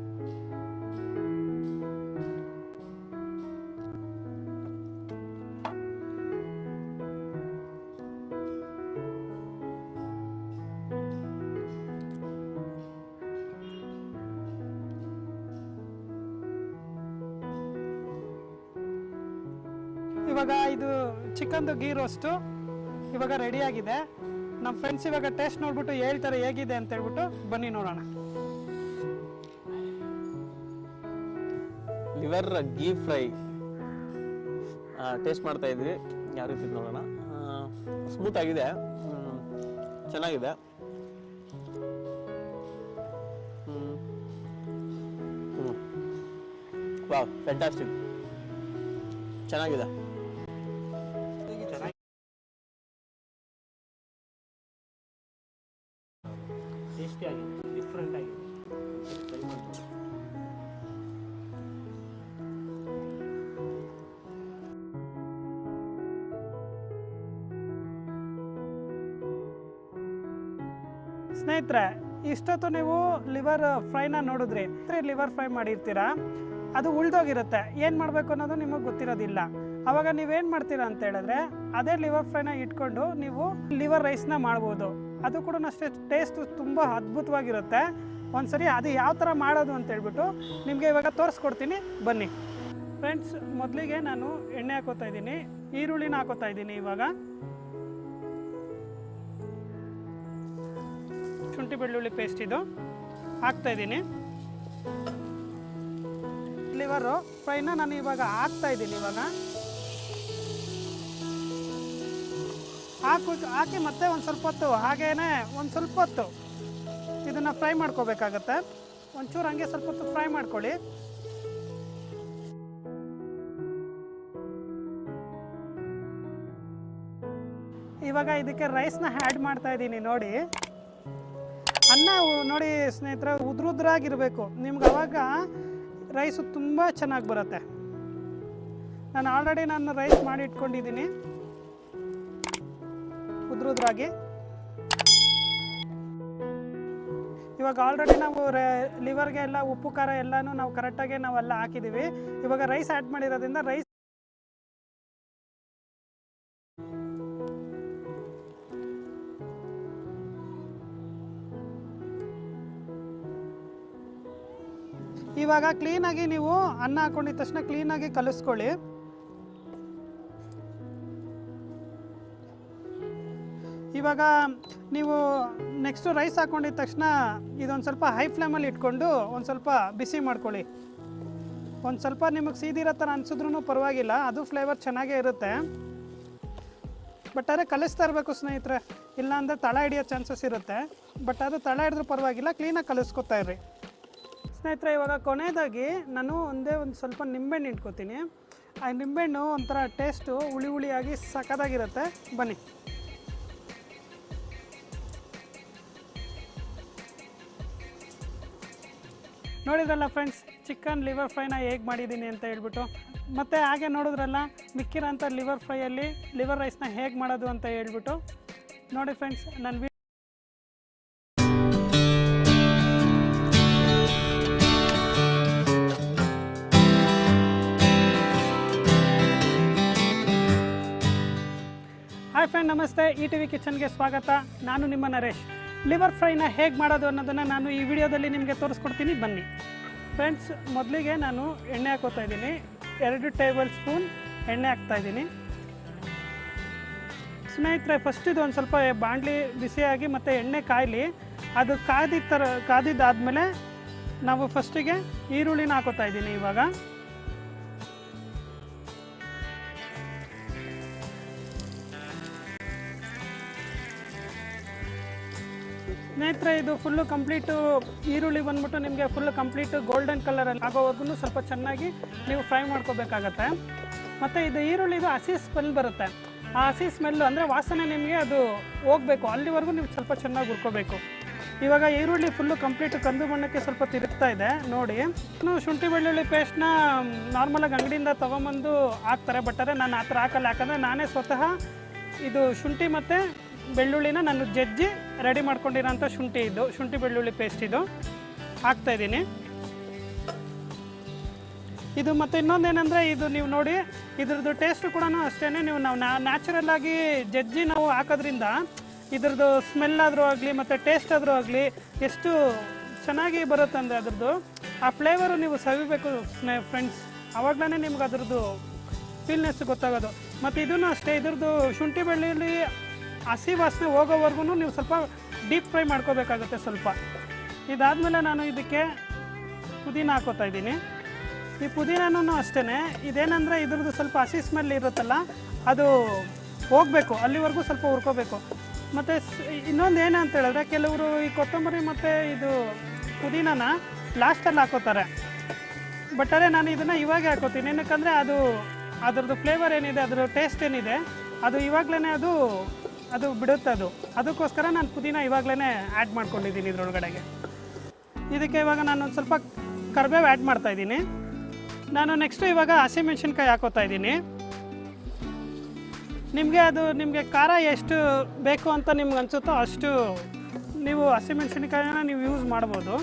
ಚಿಕನ್ದು ಗೀ ರೋಸ್ಟು ಇವಾಗ ರೆಡಿಯಾಗಿದೆ ನಮ್ಮ ಫ್ರೆಂಡ್ಸ್ ಇವಾಗ ಟೇಸ್ಟ್ ನೋಡ್ಬಿಟ್ಟು ಹೇಳ್ತಾರೆ ಹೇಗಿದೆ ಅಂತ ಹೇಳ್ಬಿಟ್ಟು ಬನ್ನಿ ನೋಡೋಣ. ಲಿವರ್ ಗೀ ಫ್ರೈ ಟೇಸ್ಟ್ ಮಾಡ್ತಾ ಇದ್ವಿ ಯಾರು ರೀತಿ ಇದ್ ನೋಡೋಣ ಸ್ಮೂತ್ ಆಗಿದೆ. ಚೆನ್ನಾಗಿದೆ. ವಾವ್ ಫ್ಯಾಂಟಾಸ್ಟಿಕ್ ಚೆನ್ನಾಗಿದೆ. ಇಷ್ಟೊತ್ತು ನೀವು ಲಿವರ್ ಫ್ರೈನ ನೋಡಿದ್ರಿ ಲಿವರ್ ಫ್ರೈ ಮಾಡಿರ್ತೀರಾ? ಅದು ಉಳ್ದೋಗಿರುತ್ತೆ. ಏನು ಮಾಡಬೇಕು ಅನ್ನೋದು ನಿಮಗೆ ಗೊತ್ತಿರೋದಿಲ್ಲ. ಅವಾಗ ನೀವೇನು ಮಾಡ್ತೀರಾ ಅಂತ ಹೇಳಿದ್ರೆ, ಅದೇ ಲಿವರ್ ಫ್ರೈನ ಇಟ್ಕೊಂಡು ನೀವು ಲಿವರ್ ರೈಸ್ನ ಮಾಡ್ಬೋದು. ಅದು ಕೂಡ ಅಷ್ಟೇ ಟೇಸ್ಟ್ ತುಂಬ ಅದ್ಭುತವಾಗಿರುತ್ತೆ. ಒಂದ್ಸರಿ ಅದು ಯಾವ ಥರ ಮಾಡೋದು ಅಂತ ಹೇಳ್ಬಿಟ್ಟು ನಿಮಗೆ ಇವಾಗ ತೋರಿಸ್ಕೊಡ್ತೀನಿ. ಬನ್ನಿ. ಫ್ರೆಂಡ್ಸ್, ಮೊದಲಿಗೆ ನಾನು ಎಣ್ಣೆ ಹಾಕೋತಾ ಇದ್ದೀನಿ, ಈರುಳ್ಳಿನ ಹಾಕೋತಾ ಇದ್ದೀನಿ ಇವಾಗ. ಶುಂಠಿ ಬೆಳ್ಳುಳ್ಳಿ ಪೇಸ್ಟ್ ಇದು. ಹಾಕ್ತಾ ಇದ್ದೀನಿ. ಲಿವರು ಫ್ರೈನ ನಾನು ಇವಾಗ ಹಾಕ್ತಾ ಇದ್ದೀನಿ ಇವಾಗ. ಹಾಕು, ಹಾಕಿ ಮತ್ತೆ ಒಂದು ಸ್ವಲ್ಪ ಹೊತ್ತು, ಹಾಗೇನೆ ಒಂದು ಸ್ವಲ್ಪ ಹೊತ್ತು ಇದನ್ನು ಫ್ರೈ ಮಾಡ್ಕೋಬೇಕಾಗತ್ತೆ. ಒಂಚೂರು ಹಂಗೆ ಸ್ವಲ್ಪ ಹೊತ್ತು ಫ್ರೈ ಮಾಡ್ಕೊಳ್ಳಿ. ಇವಾಗ ಇದಕ್ಕೆ ರೈಸ್ನ ಆ್ಯಡ್ ಮಾಡ್ತಾ ಇದ್ದೀನಿ ನೋಡಿ. ಅನ್ನ ನೋಡಿ ಸ್ನೇಹಿತರೆ, ಉದ್ರುದ್ರಾಗಿರಬೇಕು. ನಿಮ್ಗೆ ಅವಾಗ ರೈಸು ತುಂಬ ಚೆನ್ನಾಗಿ ಬರುತ್ತೆ. ನಾನು ಆಲ್ರೆಡಿ ನಾನು ರೈಸ್ ಮಾಡಿ ಇಟ್ಕೊಂಡಿದ್ದೀನಿ ಉದ್ರುದ್ರಾಗಿ. ಇವಾಗ ಆಲ್ರೆಡಿ ನಾವು ಲಿವರ್ಗೆ ಎಲ್ಲ ಉಪ್ಪು, ಖಾರ ಎಲ್ಲನೂ ನಾವು ಕರೆಕ್ಟಾಗಿ ನಾವೆಲ್ಲ ಹಾಕಿದ್ದೀವಿ ಇವಾಗ ರೈಸ್ ಆ್ಯಡ್ ಮಾಡಿರೋದ್ರಿಂದ ರೈಸ್ ಇವಾಗ ಕ್ಲೀನಾಗಿ ನೀವು ಅನ್ನ ಹಾಕೊಂಡಿದ ತಕ್ಷಣ ಕ್ಲೀನಾಗಿ ಕಲಿಸ್ಕೊಳ್ಳಿ. ಇವಾಗ ನೀವು ನೆಕ್ಸ್ಟು ರೈಸ್ ಹಾಕೊಂಡಿದ ತಕ್ಷಣ ಇದೊಂದು ಸ್ವಲ್ಪ ಹೈ ಫ್ಲೇಮಲ್ಲಿ ಇಟ್ಕೊಂಡು ಒಂದು ಸ್ವಲ್ಪ ಬಿಸಿ ಮಾಡ್ಕೊಳ್ಳಿ. ಒಂದು ಸ್ವಲ್ಪ ನಿಮಗೆ ಸೀದಿರೋ ಥರ ಅನ್ಸಿದ್ರೂ ಪರವಾಗಿಲ್ಲ, ಅದು ಫ್ಲೇವರ್ ಚೆನ್ನಾಗೇ ಇರುತ್ತೆ. ಬಟ್ ಆದರೆ ಕಲಿಸ್ತಾ ಇರಬೇಕು ಸ್ನೇಹಿತರೆ, ಇಲ್ಲಾಂದರೆ ತಳ ಹಿಡಿಯೋ ಚಾನ್ಸಸ್ ಇರುತ್ತೆ. ಬಟ್ ಅದು ತಳ ಹಿಡಿದ್ರೂ ಪರವಾಗಿಲ್ಲ ಕ್ಲೀನಾಗಿ ಕಲಿಸ್ಕೊತಾ ಇರ್ರಿ. ಸ್ನೇಹಿತರೆ, ಇವಾಗ ಕೊನೆಯದಾಗಿ ನಾನು ಒಂದೇ ಒಂದು ಸ್ವಲ್ಪ ನಿಂಬೆಹಣ್ಣು ಇಟ್ಕೋತೀನಿ. ಆ ನಿಂಬೆಹಣ್ಣು ಒಂಥರ ಟೇಸ್ಟು ಹುಳಿ ಹುಳಿಯಾಗಿ ಸಖತ್ತಾಗಿರುತ್ತೆ. ಬನ್ನಿ. ನೋಡಿದ್ರಲ್ಲ ಫ್ರೆಂಡ್ಸ್ ಚಿಕನ್ ಲಿವರ್ ಫ್ರೈನ ಹೇಗೆ ಮಾಡಿದ್ದೀನಿ ಅಂತ ಹೇಳ್ಬಿಟ್ಟು. ಮತ್ತು ಹಾಗೆ ನೋಡಿದ್ರಲ್ಲ ಮಿಕ್ಕಿರೋಂಥ ಲಿವರ್ ಫ್ರೈಯಲ್ಲಿ ಲಿವರ್ ರೈಸ್ನ ಹೇಗೆ ಮಾಡೋದು ಅಂತ ಹೇಳ್ಬಿಟ್ಟು. ನೋಡಿ ಫ್ರೆಂಡ್ಸ್ ನನ್ನ ಫ್ರೆಂಡ್ ನಮಸ್ತೆ. ಇ ಟಿ ವಿ ಕಿಚನ್ಗೆ ಸ್ವಾಗತ. ನಾನು ನಿಮ್ಮ ನರೇಶ್. ಲಿವರ್ ಫ್ರೈನ ಹೇಗೆ ಮಾಡೋದು ಅನ್ನೋದನ್ನು ನಾನು ಈ ವಿಡಿಯೋದಲ್ಲಿ ನಿಮಗೆ ತೋರಿಸ್ಕೊಡ್ತೀನಿ. ಬನ್ನಿ. ಫ್ರೆಂಡ್ಸ್ ಮೊದಲಿಗೆ ನಾನು ಎಣ್ಣೆ ಹಾಕೋತಾ ಇದ್ದೀನಿ. ಎರಡು ಟೇಬಲ್ ಸ್ಪೂನ್ ಎಣ್ಣೆ ಹಾಕ್ತಾ ಇದ್ದೀನಿ. ಸ್ನೇಹಿತರೆ ಫಸ್ಟ್ ಇದು ಒಂದು ಸ್ವಲ್ಪ ಬಾಂಡ್ಲಿ ಬಿಸಿಯಾಗಿ ಮತ್ತು ಎಣ್ಣೆ ಕಾಯಲಿ. ಅದು ಕಾದಿದ್ದ ಥರ ಕಾದಿದ್ದಾದಮೇಲೆ ನಾವು ಫಸ್ಟಿಗೆ ಈರುಳ್ಳಿನ ಹಾಕೋತಾ ಇದ್ದೀನಿ ಇವಾಗ. ಸ್ನೇಹಿತರೆ, ಇದು ಫುಲ್ಲು ಕಂಪ್ಲೀಟು ಈರುಳ್ಳಿ ಬಂದ್ಬಿಟ್ಟು ನಿಮಗೆ ಫುಲ್ ಕಂಪ್ಲೀಟ್ ಗೋಲ್ಡನ್ ಕಲರಲ್ಲಿ ಆಗೋವರೆಗೂ ಸ್ವಲ್ಪ ಚೆನ್ನಾಗಿ ನೀವು ಫ್ರೈ ಮಾಡ್ಕೋಬೇಕಾಗತ್ತೆ. ಮತ್ತು ಇದು ಈರುಳ್ಳಿದು ಹಸಿ ಸ್ಮೆಲ್ ಬರುತ್ತೆ. ಆ ಹಸಿ ಸ್ಮೆಲ್ಲು ಅಂದರೆ ವಾಸನೆ ನಿಮಗೆ ಅದು ಹೋಗಬೇಕು. ಅಲ್ಲಿವರೆಗೂ ನೀವು ಸ್ವಲ್ಪ ಚೆನ್ನಾಗಿ ಹುರ್ಕೋಬೇಕು. ಇವಾಗ ಈರುಳ್ಳಿ ಫುಲ್ಲು ಕಂಪ್ಲೀಟ್ ಕಂದು ಬಣ್ಣಕ್ಕೆ ಸ್ವಲ್ಪ ತಿರುಗ್ತಾ ಇದೆ. ನೋಡಿ. ಇನ್ನು ಶುಂಠಿ ಬೆಳ್ಳುಳ್ಳಿ ಪೇಸ್ಟ್ನ ನಾರ್ಮಲಾಗಿ ಅಂಗಡಿಯಿಂದ ತೊಗೊಂಬಂದು ಹಾಕ್ತಾರೆ. ಬಟ್ ಆದರೆ ನಾನು ಆ ಥರ ಹಾಕಲ್ಲ. ಯಾಕಂದರೆ ನಾನೇ ಸ್ವತಃ ಇದು ಶುಂಠಿ ಮತ್ತು ಬೆಳ್ಳುಳ್ಳಿನ ನಾನು ಜಜ್ಜಿ ರೆಡಿ ಮಾಡ್ಕೊಂಡಿರೋಂಥ ಶುಂಠಿ ಇದು, ಶುಂಠಿ ಬೆಳ್ಳುಳ್ಳಿ ಪೇಸ್ಟ್ ಇದು. ಹಾಕ್ತಾ ಇದ್ದೀನಿ. ಇದು ಮತ್ತು ಇನ್ನೊಂದೇನೆಂದರೆ ಇದು ನೀವು ನೋಡಿ, ಇದ್ರದ್ದು ಟೇಸ್ಟ್ ಕೂಡ ಅಷ್ಟೇ ನೀವು ನಾವು ನ್ಯಾಚುರಲ್ ಆಗಿ ಜಜ್ಜಿ ನಾವು ಹಾಕೋದ್ರಿಂದ ಇದ್ರದ್ದು ಸ್ಮೆಲ್ ಆದರೂ ಆಗಲಿ, ಮತ್ತು ಟೇಸ್ಟ್ ಆದರೂ ಆಗಲಿ, ಎಷ್ಟು ಚೆನ್ನಾಗಿ ಬರುತ್ತೆ ಅಂದರೆ ಅದ್ರದ್ದು. ಆ ಫ್ಲೇವರು ನೀವು ಸವಿಬೇಕು ಫ್ರೆಂಡ್ಸ್ ಆವಾಗಲೇ ನಿಮ್ಗೆ ಅದ್ರದ್ದು ಫೀಲ್ನೆಸ್ ಗೊತ್ತಾಗೋದು. ಮತ್ತು ಇದನ್ನು ಅಷ್ಟೇ, ಇದ್ರದ್ದು ಶುಂಠಿ ಬೆಳ್ಳುಳ್ಳಿ ಹಸಿ ವಾಸನೆ ಹೋಗೋವರೆಗೂ ನೀವು ಸ್ವಲ್ಪ ಡೀಪ್ ಫ್ರೈ ಮಾಡ್ಕೋಬೇಕಾಗುತ್ತೆ ಸ್ವಲ್ಪ. ಇದಾದಮೇಲೆ ನಾನು ಇದಕ್ಕೆ ಪುದೀನ ಹಾಕೋತಾ ಇದ್ದೀನಿ. ಈ ಪುದೀನೂ ಅಷ್ಟೇ ಇದೇನಂದರೆ ಇದ್ರದ್ದು ಸ್ವಲ್ಪ ಹಸಿ ಸ್ಮೆಲ್ ಇರುತ್ತಲ್ಲ, ಅದು ಹೋಗಬೇಕು, ಅಲ್ಲಿವರೆಗೂ ಸ್ವಲ್ಪ ಹುರ್ಕೋಬೇಕು. ಮತ್ತು ಇನ್ನೊಂದು ಏನು ಅಂತ ಹೇಳಿದ್ರೆ ಕೆಲವರು ಈ ಕೊತ್ತಂಬರಿ ಮತ್ತು ಇದು ಪುದೀನನ ಲಾಸ್ಟಲ್ಲಿ ಹಾಕೋತಾರೆ. ಬಟ್ ಅದೇ ನಾನು ಇದನ್ನು ಇವಾಗೇ ಹಾಕೋತೀನಿ. ಏನಕ್ಕಂದರೆ ಅದು ಅದರದ್ದು ಫ್ಲೇವರ್ ಏನಿದೆ ಅದರ ಟೇಸ್ಟ್ ಏನಿದೆ, ಅದು ಇವಾಗಲೇ ಅದು ಅದು ಬಿಡುತ್ತೆ ಅದು. ಅದಕ್ಕೋಸ್ಕರ ನಾನು ಪುದೀನ ಇವಾಗಲೇ ಆ್ಯಡ್ ಮಾಡ್ಕೊಂಡಿದ್ದೀನಿ ಇದ್ರೊಳಗಡೆಗೆ. ಇದಕ್ಕೆ ಇವಾಗ ನಾನು ಒಂದು ಸ್ವಲ್ಪ ಕರಿಬೇವು ಆ್ಯಡ್ ಮಾಡ್ತಾ ಇದ್ದೀನಿ. ನಾನು ನೆಕ್ಸ್ಟು ಇವಾಗ ಹಸಿಮೆಣ್ಸಿನ್ಕಾಯಿ ಹಾಕೋತಾ ಇದ್ದೀನಿ. ನಿಮಗೆ ಅದು, ನಿಮಗೆ ಖಾರ ಎಷ್ಟು ಬೇಕು ಅಂತ ನಿಮ್ಗೆ ಅನಿಸುತ್ತೋ ಅಷ್ಟು ನೀವು ಹಸಿಮೆಣ್ಸಿನ್ಕಾಯಿನ ನೀವು ಯೂಸ್ ಮಾಡ್ಬೋದು.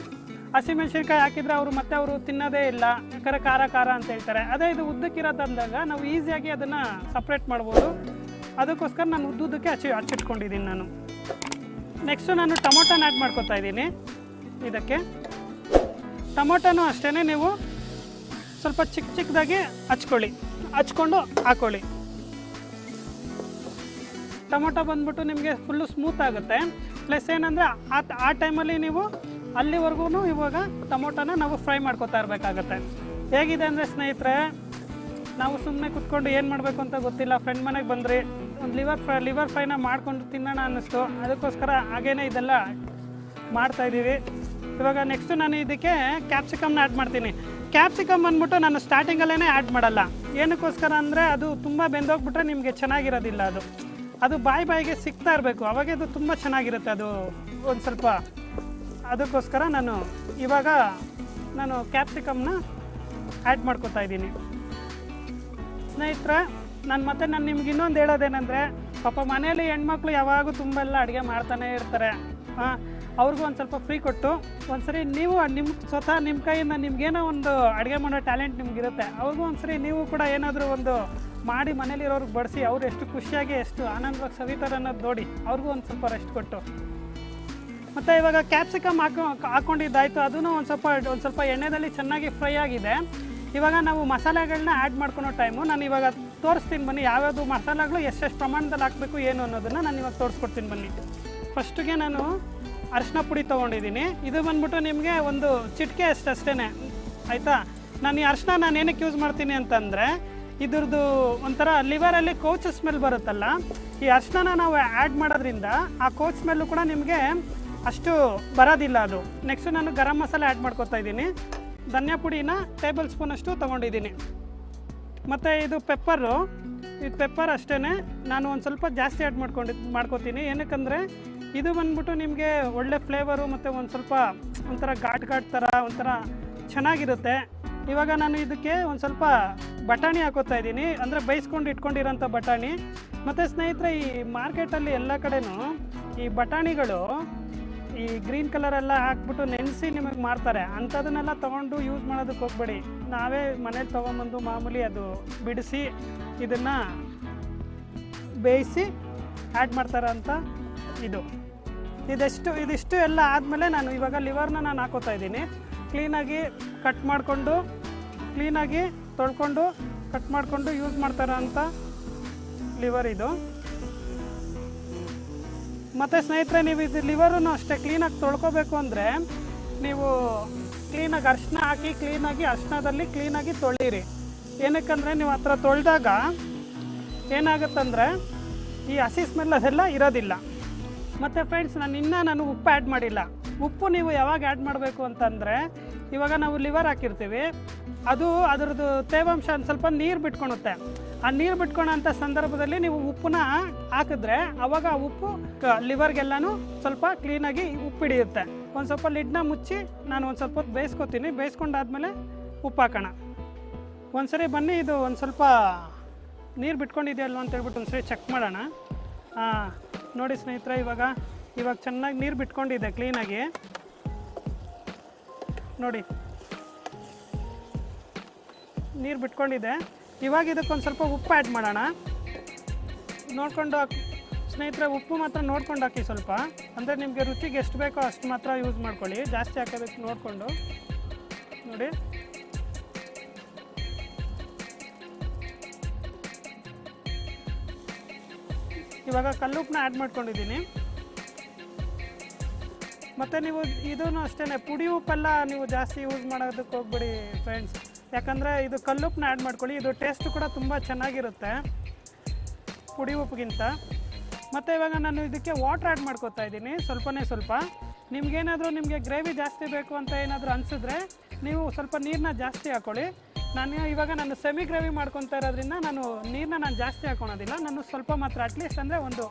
ಹಸಿಮೆಣ್ಸಿನ್ಕಾಯಿ ಹಾಕಿದರೆ ಅವರು ಮತ್ತೆ ಅವರು ತಿನ್ನೋದೇ ಇಲ್ಲ. ಯಾಕಂದರೆ ಖಾರ ಖಾರ ಅಂತ ಹೇಳ್ತಾರೆ. ಅದೇ ಇದು ಉದ್ದಕ್ಕಿರೋದಂದಾಗ ನಾವು ಈಸಿಯಾಗಿ ಅದನ್ನು ಸಪ್ರೇಟ್ ಮಾಡ್ಬೋದು. ಅದಕ್ಕೋಸ್ಕರ ನಾನು ಉದ್ದುದ್ದಕ್ಕೆ ಹಚ್ಚಿ ಹಚ್ಚಿಟ್ಕೊಂಡಿದ್ದೀನಿ ನಾನು. ನೆಕ್ಸ್ಟು ನಾನು ಟೊಮೊಟೊನ ಆ್ಯಡ್ ಮಾಡ್ಕೊತಾ ಇದ್ದೀನಿ. ಇದಕ್ಕೆ. ಟೊಮೊಟೊನೂ ಅಷ್ಟೇ ನೀವು ಸ್ವಲ್ಪ ಚಿಕ್ಕ ಚಿಕ್ಕದಾಗಿ ಹಚ್ಕೊಳ್ಳಿ. ಹಚ್ಕೊಂಡು ಹಾಕೊಳ್ಳಿ. ಟೊಮೊಟೊ ಬಂದ್ಬಿಟ್ಟು ನಿಮಗೆ ಫುಲ್ಲು ಸ್ಮೂತ್ ಆಗುತ್ತೆ. ಪ್ಲಸ್ ಏನಂದರೆ ಆ ಆ ಟೈಮಲ್ಲಿ ನೀವು ಅಲ್ಲಿವರೆಗೂ ಇವಾಗ ಟೊಮೊಟೊನ ನಾವು ಫ್ರೈ ಮಾಡ್ಕೋತಾ ಇರಬೇಕಾಗತ್ತೆ. ಹೇಗಿದೆ ಅಂದರೆ ಸ್ನೇಹಿತರೆ, ನಾವು ಸುಮ್ಮನೆ ಕುತ್ಕೊಂಡು ಏನು ಮಾಡಬೇಕು ಅಂತ ಗೊತ್ತಿಲ್ಲ. ಫ್ರೆಂಡ್ ಮನೆಗೆ ಬಂದ್ರಿ. ಒಂದು ಲಿವರ್ ಫ್ರೈ ಲಿವರ್ ಫ್ರೈನ ಮಾಡ್ಕೊಂಡು ತಿನ್ನೋಣ ಅನ್ನಿಸ್ತು. ಅದಕ್ಕೋಸ್ಕರ ಹಾಗೇನೆ ಇದೆಲ್ಲ ಮಾಡ್ತಾ ಇದ್ದೀವಿ. ಇವಾಗ ನೆಕ್ಸ್ಟು ನಾನು ಇದಕ್ಕೆ ಕ್ಯಾಪ್ಸಿಕಮ್ನ ಆ್ಯಡ್ ಮಾಡ್ತೀನಿ. ಕ್ಯಾಪ್ಸಿಕಮ್ ಅಂದ್ಬಿಟ್ಟು ನಾನು ಸ್ಟಾರ್ಟಿಂಗಲ್ಲೇ ಆ್ಯಡ್ ಮಾಡಲ್ಲ. ಏನಕ್ಕೋಸ್ಕರ ಅಂದರೆ ಅದು ತುಂಬ ಬೆಂದೋಗ್ಬಿಟ್ರೆ ನಿಮಗೆ ಚೆನ್ನಾಗಿರೋದಿಲ್ಲ ಅದು. ಅದು ಬಾಯಿ ಬಾಯಿಗೆ ಸಿಗ್ತಾ ಇರಬೇಕು. ಅವಾಗ ಅದು ತುಂಬ ಚೆನ್ನಾಗಿರುತ್ತೆ ಅದು ಒಂದು ಸ್ವಲ್ಪ. ಅದಕ್ಕೋಸ್ಕರ ನಾನು ಇವಾಗ ನಾನು ಕ್ಯಾಪ್ಸಿಕಮ್ನ ಆ್ಯಡ್ ಮಾಡ್ಕೊತಾ ಇದ್ದೀನಿ. ಸ್ನೇಹಿತರೆ ನಾನು ಮತ್ತೆ ನಾನು ನಿಮ್ಗೆ ಇನ್ನೊಂದು ಹೇಳೋದೇನೆಂದರೆ, ಪಾಪ ಮನೆಯಲ್ಲಿ ಹೆಣ್ಮಕ್ಳು ಯಾವಾಗೂ ತುಂಬ ಎಲ್ಲ ಅಡುಗೆ ಮಾಡ್ತಾನೆ ಇರ್ತಾರೆ. ಹಾಂ, ಅವ್ರಿಗೂ ಒಂದು ಸ್ವಲ್ಪ ಫ್ರೀ ಕೊಟ್ಟು, ಒಂದ್ಸರಿ ನೀವು ನಿಮ್ಮ ಸ್ವತಃ ನಿಮ್ಮ ಕೈಯಿಂದ ನಿಮ್ಗೇನೋ ಒಂದು ಅಡುಗೆ ಮಾಡೋ ಟ್ಯಾಲೆಂಟ್ ನಿಮ್ಗಿರುತ್ತೆ. ಅವ್ರಿಗೂ ಒಂದ್ಸರಿ ನೀವು ಕೂಡ ಏನಾದರೂ ಒಂದು ಮಾಡಿ ಮನೇಲಿರೋರ್ಗೆ ಬಡಿಸಿ, ಅವ್ರು ಎಷ್ಟು ಖುಷಿಯಾಗಿ, ಎಷ್ಟು ಆನಂದವಾಗಿ ಸವಿತಾರೆ ಅನ್ನೋದು ನೋಡಿ, ಅವ್ರಿಗೂ ಒಂದು ಸ್ವಲ್ಪ ರೆಸ್ಟ್ ಕೊಟ್ಟು. ಮತ್ತು ಇವಾಗ ಕ್ಯಾಪ್ಸಿಕಮ್ ಹಾಕ ಹಾಕ್ಕೊಂಡಿದ್ದಾಯಿತು ಅದನ್ನು ಒಂದು ಸ್ವಲ್ಪ ಒಂದು ಸ್ವಲ್ಪ ಎಣ್ಣೆದಲ್ಲಿ ಚೆನ್ನಾಗಿ ಫ್ರೈ ಆಗಿದೆ. ಇವಾಗ ನಾವು ಮಸಾಲೆಗಳನ್ನ ಆ್ಯಡ್ ಮಾಡ್ಕೊಳೋ ಟೈಮು ನಾನು ಇವಾಗ ತೋರಿಸ್ತೀನಿ ಬನ್ನಿ, ಯಾವ್ಯಾವುದು ಮಸಾಲೆಗಳು ಎಷ್ಟೆಷ್ಟು ಪ್ರಮಾಣದಲ್ಲಿ ಹಾಕಬೇಕು, ಏನು ಅನ್ನೋದನ್ನು ನಾನು ಇವಾಗ ತೋರಿಸ್ಕೊಡ್ತೀನಿ ಬನ್ನಿ. ಫಸ್ಟಿಗೆ ನಾನು ಅರಿಶಿನ ಪುಡಿ ತೊಗೊಂಡಿದ್ದೀನಿ. ಇದು ಬಂದ್ಬಿಟ್ಟು ನಿಮಗೆ ಒಂದು ಚಿಟಿಕೆ ಅಷ್ಟು ಅಷ್ಟೇ ಆಯಿತಾ? ನಾನು ಈ ಅರಿಶಿನ ನಾನು ಏನಕ್ಕೆ ಯೂಸ್ ಮಾಡ್ತೀನಿ ಅಂತಂದರೆ, ಇದ್ರದ್ದು ಒಂಥರ ಲಿವರಲ್ಲಿ ಕೋಚ್ ಸ್ಮೆಲ್ ಬರುತ್ತಲ್ಲ, ಈ ಅರಿಶಿನ ನಾವು ಆ್ಯಡ್ ಮಾಡೋದ್ರಿಂದ ಆ ಕೋಚ್ ಸ್ಮೆಲ್ಲು ಕೂಡ ನಿಮಗೆ ಅಷ್ಟು ಬರೋದಿಲ್ಲ ಅದು. ನೆಕ್ಸ್ಟು ನಾನು ಗರಂ ಮಸಾಲೆ ಆ್ಯಡ್ ಮಾಡ್ಕೊತಾ ಇದ್ದೀನಿ. ಧನ್ಯಾ ಪುಡಿನ ಟೇಬಲ್ ಸ್ಪೂನಷ್ಟು ತೊಗೊಂಡಿದ್ದೀನಿ. ಮತ್ತು ಇದು ಪೆಪ್ಪರು ಇದು ಪೆಪ್ಪರ್ ಅಷ್ಟೇ ನಾನು ಒಂದು ಸ್ವಲ್ಪ ಜಾಸ್ತಿ ಆ್ಯಡ್ ಮಾಡ್ಕೊಂಡು, ಮಾಡ್ಕೋತೀನಿ. ಏನಕ್ಕಂದರೆ, ಇದು ಬಂದ್ಬಿಟ್ಟು ನಿಮಗೆ ಒಳ್ಳೆ ಫ್ಲೇವರು ಮತ್ತು ಒಂದು ಸ್ವಲ್ಪ ಒಂಥರ ಘಾಟ್ ಘಾಟ್ ಥರ ಒಂಥರ ಚೆನ್ನಾಗಿರುತ್ತೆ. ಇವಾಗ ನಾನು ಇದಕ್ಕೆ ಒಂದು ಸ್ವಲ್ಪ ಬಟಾಣಿ ಹಾಕೋತಾ ಇದ್ದೀನಿ. ಅಂದರೆ ಬೇಯಿಸ್ಕೊಂಡು ಇಟ್ಕೊಂಡಿರೋಂಥ ಬಟಾಣಿ. ಮತ್ತು ಸ್ನೇಹಿತರೆ, ಈ ಮಾರ್ಕೆಟಲ್ಲಿ ಎಲ್ಲ ಕಡೆನೂ ಈ ಬಟಾಣಿಗಳು ಈ ಗ್ರೀನ್ ಕಲರ್ ಎಲ್ಲ ಹಾಕ್ಬಿಟ್ಟು ನೆನೆಸಿ ನಿಮಗೆ ಮಾಡ್ತಾರೆ ಅಂಥದನ್ನೆಲ್ಲ ತೊಗೊಂಡು ಯೂಸ್ ಮಾಡೋದಕ್ಕೆ ಹೋಗ್ಬೇಡಿ. ನಾವೇ ಮನೇಲಿ ತೊಗೊಂಬಂದು ಮಾಮೂಲಿ ಅದು ಬಿಡಿಸಿ ಇದನ್ನು ಬೇಯಿಸಿ ಆ್ಯಡ್ ಮಾಡ್ತಾರೆ ಅಂತ ಇದು. ಇದೆಷ್ಟು, ಇದಿಷ್ಟು ಎಲ್ಲ ಆದಮೇಲೆ ನಾನು ಇವಾಗ ಲಿವರ್ನ ನಾನು ಹಾಕೋತಾ ಇದ್ದೀನಿ. ಕ್ಲೀನಾಗಿ ಕಟ್ ಮಾಡಿಕೊಂಡು, ಕ್ಲೀನಾಗಿ ತೊಳ್ಕೊಂಡು ಕಟ್ ಮಾಡಿಕೊಂಡು ಯೂಸ್ ಮಾಡ್ತಾರೆ ಅಂತ ಲಿವರ್ ಇದು. ಮತ್ತು ಸ್ನೇಹಿತರೆ, ನೀವು ಇದು ಲಿವರನ್ನು ಅಷ್ಟೇ ಕ್ಲೀನಾಗಿ ತೊಳ್ಕೊಬೇಕು ಅಂದರೆ ನೀವು ಕ್ಲೀನಾಗಿ ಅರ್ಶಿನ ಹಾಕಿ ಕ್ಲೀನಾಗಿ ಅರ್ಶಿನದಲ್ಲಿ ಕ್ಲೀನಾಗಿ ತೊಳೀರಿ ಏನಕ್ಕಂದರೆ ನೀವು ಹತ್ರ ತೊಳೆದಾಗ ಏನಾಗುತ್ತಂದರೆ ಈ ಹಸಿ ಸ್ಮೆಲ್ ಅದೆಲ್ಲ ಇರೋದಿಲ್ಲ. ಮತ್ತು ಫ್ರೆಂಡ್ಸ್ ನಾನು ಇನ್ನೂ ನಾನು ಉಪ್ಪು ಆ್ಯಡ್ ಮಾಡಿಲ್ಲ. ಉಪ್ಪು ನೀವು ಯಾವಾಗ ಆ್ಯಡ್ ಮಾಡಬೇಕು ಅಂತಂದರೆ ಇವಾಗ ನಾವು ಲಿವರ್ ಹಾಕಿರ್ತೀವಿ. ಅದು ಅದರದ್ದು ತೇವಾಂಶ ಒಂದು ಸ್ವಲ್ಪ ನೀರು ಬಿಟ್ಕೊಳುತ್ತೆ ಆ ನೀರು ಬಿಟ್ಕೊಳೋಂಥ ಸಂದರ್ಭದಲ್ಲಿ ನೀವು ಉಪ್ಪನ್ನ ಹಾಕಿದ್ರೆ ಅವಾಗ ಆ ಉಪ್ಪು ಲಿವರ್ಗೆಲ್ಲನೂ ಸ್ವಲ್ಪ ಕ್ಲೀನಾಗಿ ಉಪ್ಪು ಹಿಡಿಯುತ್ತೆ. ಒಂದು ಸ್ವಲ್ಪ ಲಿಡ್ನ ಮುಚ್ಚಿ ನಾನು ಒಂದು ಸ್ವಲ್ಪ ಹೊತ್ತು ಬೇಯಿಸ್ಕೊತೀನಿ. ಬೇಯಿಸ್ಕೊಂಡಾದ್ಮೇಲೆ ಉಪ್ಪು ಹಾಕೋಣ. ಒಂದ್ಸರಿ ಬನ್ನಿ, ಇದು ಒಂದು ಸ್ವಲ್ಪ ನೀರು ಬಿಟ್ಕೊಂಡಿದೆಯಲ್ವ ಅಂತ ಹೇಳ್ಬಿಟ್ಟು ಒಂದ್ಸರಿ ಚೆಕ್ ಮಾಡೋಣ. ಹಾಂ ನೋಡಿ ಸ್ನೇಹಿತರೆ, ಇವಾಗ ಇವಾಗ ಚೆನ್ನಾಗಿ ನೀರು ಬಿಟ್ಕೊಂಡಿದೆ ಕ್ಲೀನಾಗಿ. ನೋಡಿ. ನೀರು ಬಿಟ್ಕೊಂಡಿದೆ. ಇವಾಗ ಇದಕ್ಕೊಂದು ಸ್ವಲ್ಪ ಉಪ್ಪು ಆ್ಯಡ್ ಮಾಡೋಣ. ನೋಡ್ಕೊಂಡು ಸ್ನೇಹಿತರೆ, ಉಪ್ಪು ಮಾತ್ರ ನೋಡ್ಕೊಂಡು ಹಾಕಿ ಸ್ವಲ್ಪ. ಅಂದರೆ ನಿಮಗೆ ರುಚಿಗೆ ಎಷ್ಟು ಬೇಕೋ ಅಷ್ಟು ಮಾತ್ರ ಯೂಸ್ ಮಾಡ್ಕೊಳ್ಳಿ. ಜಾಸ್ತಿ ಹಾಕೋದಕ್ಕೆ ನೋಡಿಕೊಂಡು. ನೋಡಿ. ಇವಾಗ ಕಲ್ಲುಪ್ಪನ್ನ ಆ್ಯಡ್ ಮಾಡ್ಕೊಂಡಿದ್ದೀನಿ. ಮತ್ತು ನೀವು ಇದೂ ಅಷ್ಟೇ ಪುಡಿ ಉಪ್ಪೆಲ್ಲ ನೀವು ಜಾಸ್ತಿ ಯೂಸ್ ಮಾಡೋದಕ್ಕೆ ಹೋಗ್ಬಿಡಿ ಫ್ರೆಂಡ್ಸ್ ಯಾಕಂದರೆ ಇದು ಕಲ್ಲುಪ್ಪನ್ನ ಆ್ಯಡ್ ಮಾಡ್ಕೊಳ್ಳಿ. ಇದು ಟೇಸ್ಟ್ ಕೂಡ ತುಂಬ ಚೆನ್ನಾಗಿರುತ್ತೆ. ಪುಡಿ ಉಪ್ಪಿಗಿಂತ ಮತ್ತು ಇವಾಗ ನಾನು ಇದಕ್ಕೆ ವಾಟ್ರ್ ಆ್ಯಡ್ ಮಾಡ್ಕೋತಾ ಇದ್ದೀನಿ. ಸ್ವಲ್ಪನೇ ಸ್ವಲ್ಪ. ನಿಮ್ಗೇನಾದರೂ ನಿಮಗೆ ಗ್ರೇವಿ ಜಾಸ್ತಿ ಬೇಕು ಅಂತ ಏನಾದರೂ ಅನಿಸಿದ್ರೆ ನೀವು ಸ್ವಲ್ಪ ನೀರನ್ನ ಜಾಸ್ತಿ ಹಾಕ್ಕೊಳ್ಳಿ ನಾನು ಇವಾಗ ನಾನು ಸೆಮಿ ಗ್ರೇವಿ ಮಾಡ್ಕೊತಾ ಇರೋದ್ರಿಂದ ನಾನು ನೀರನ್ನ ನಾನು ಜಾಸ್ತಿ ಹಾಕೊಳೋದಿಲ್ಲ. ನಾನು ಸ್ವಲ್ಪ ಮಾತ್ರ ಅಟ್ಲೀಸ್ಟ್ ಅಂದರೆ ಒಂದು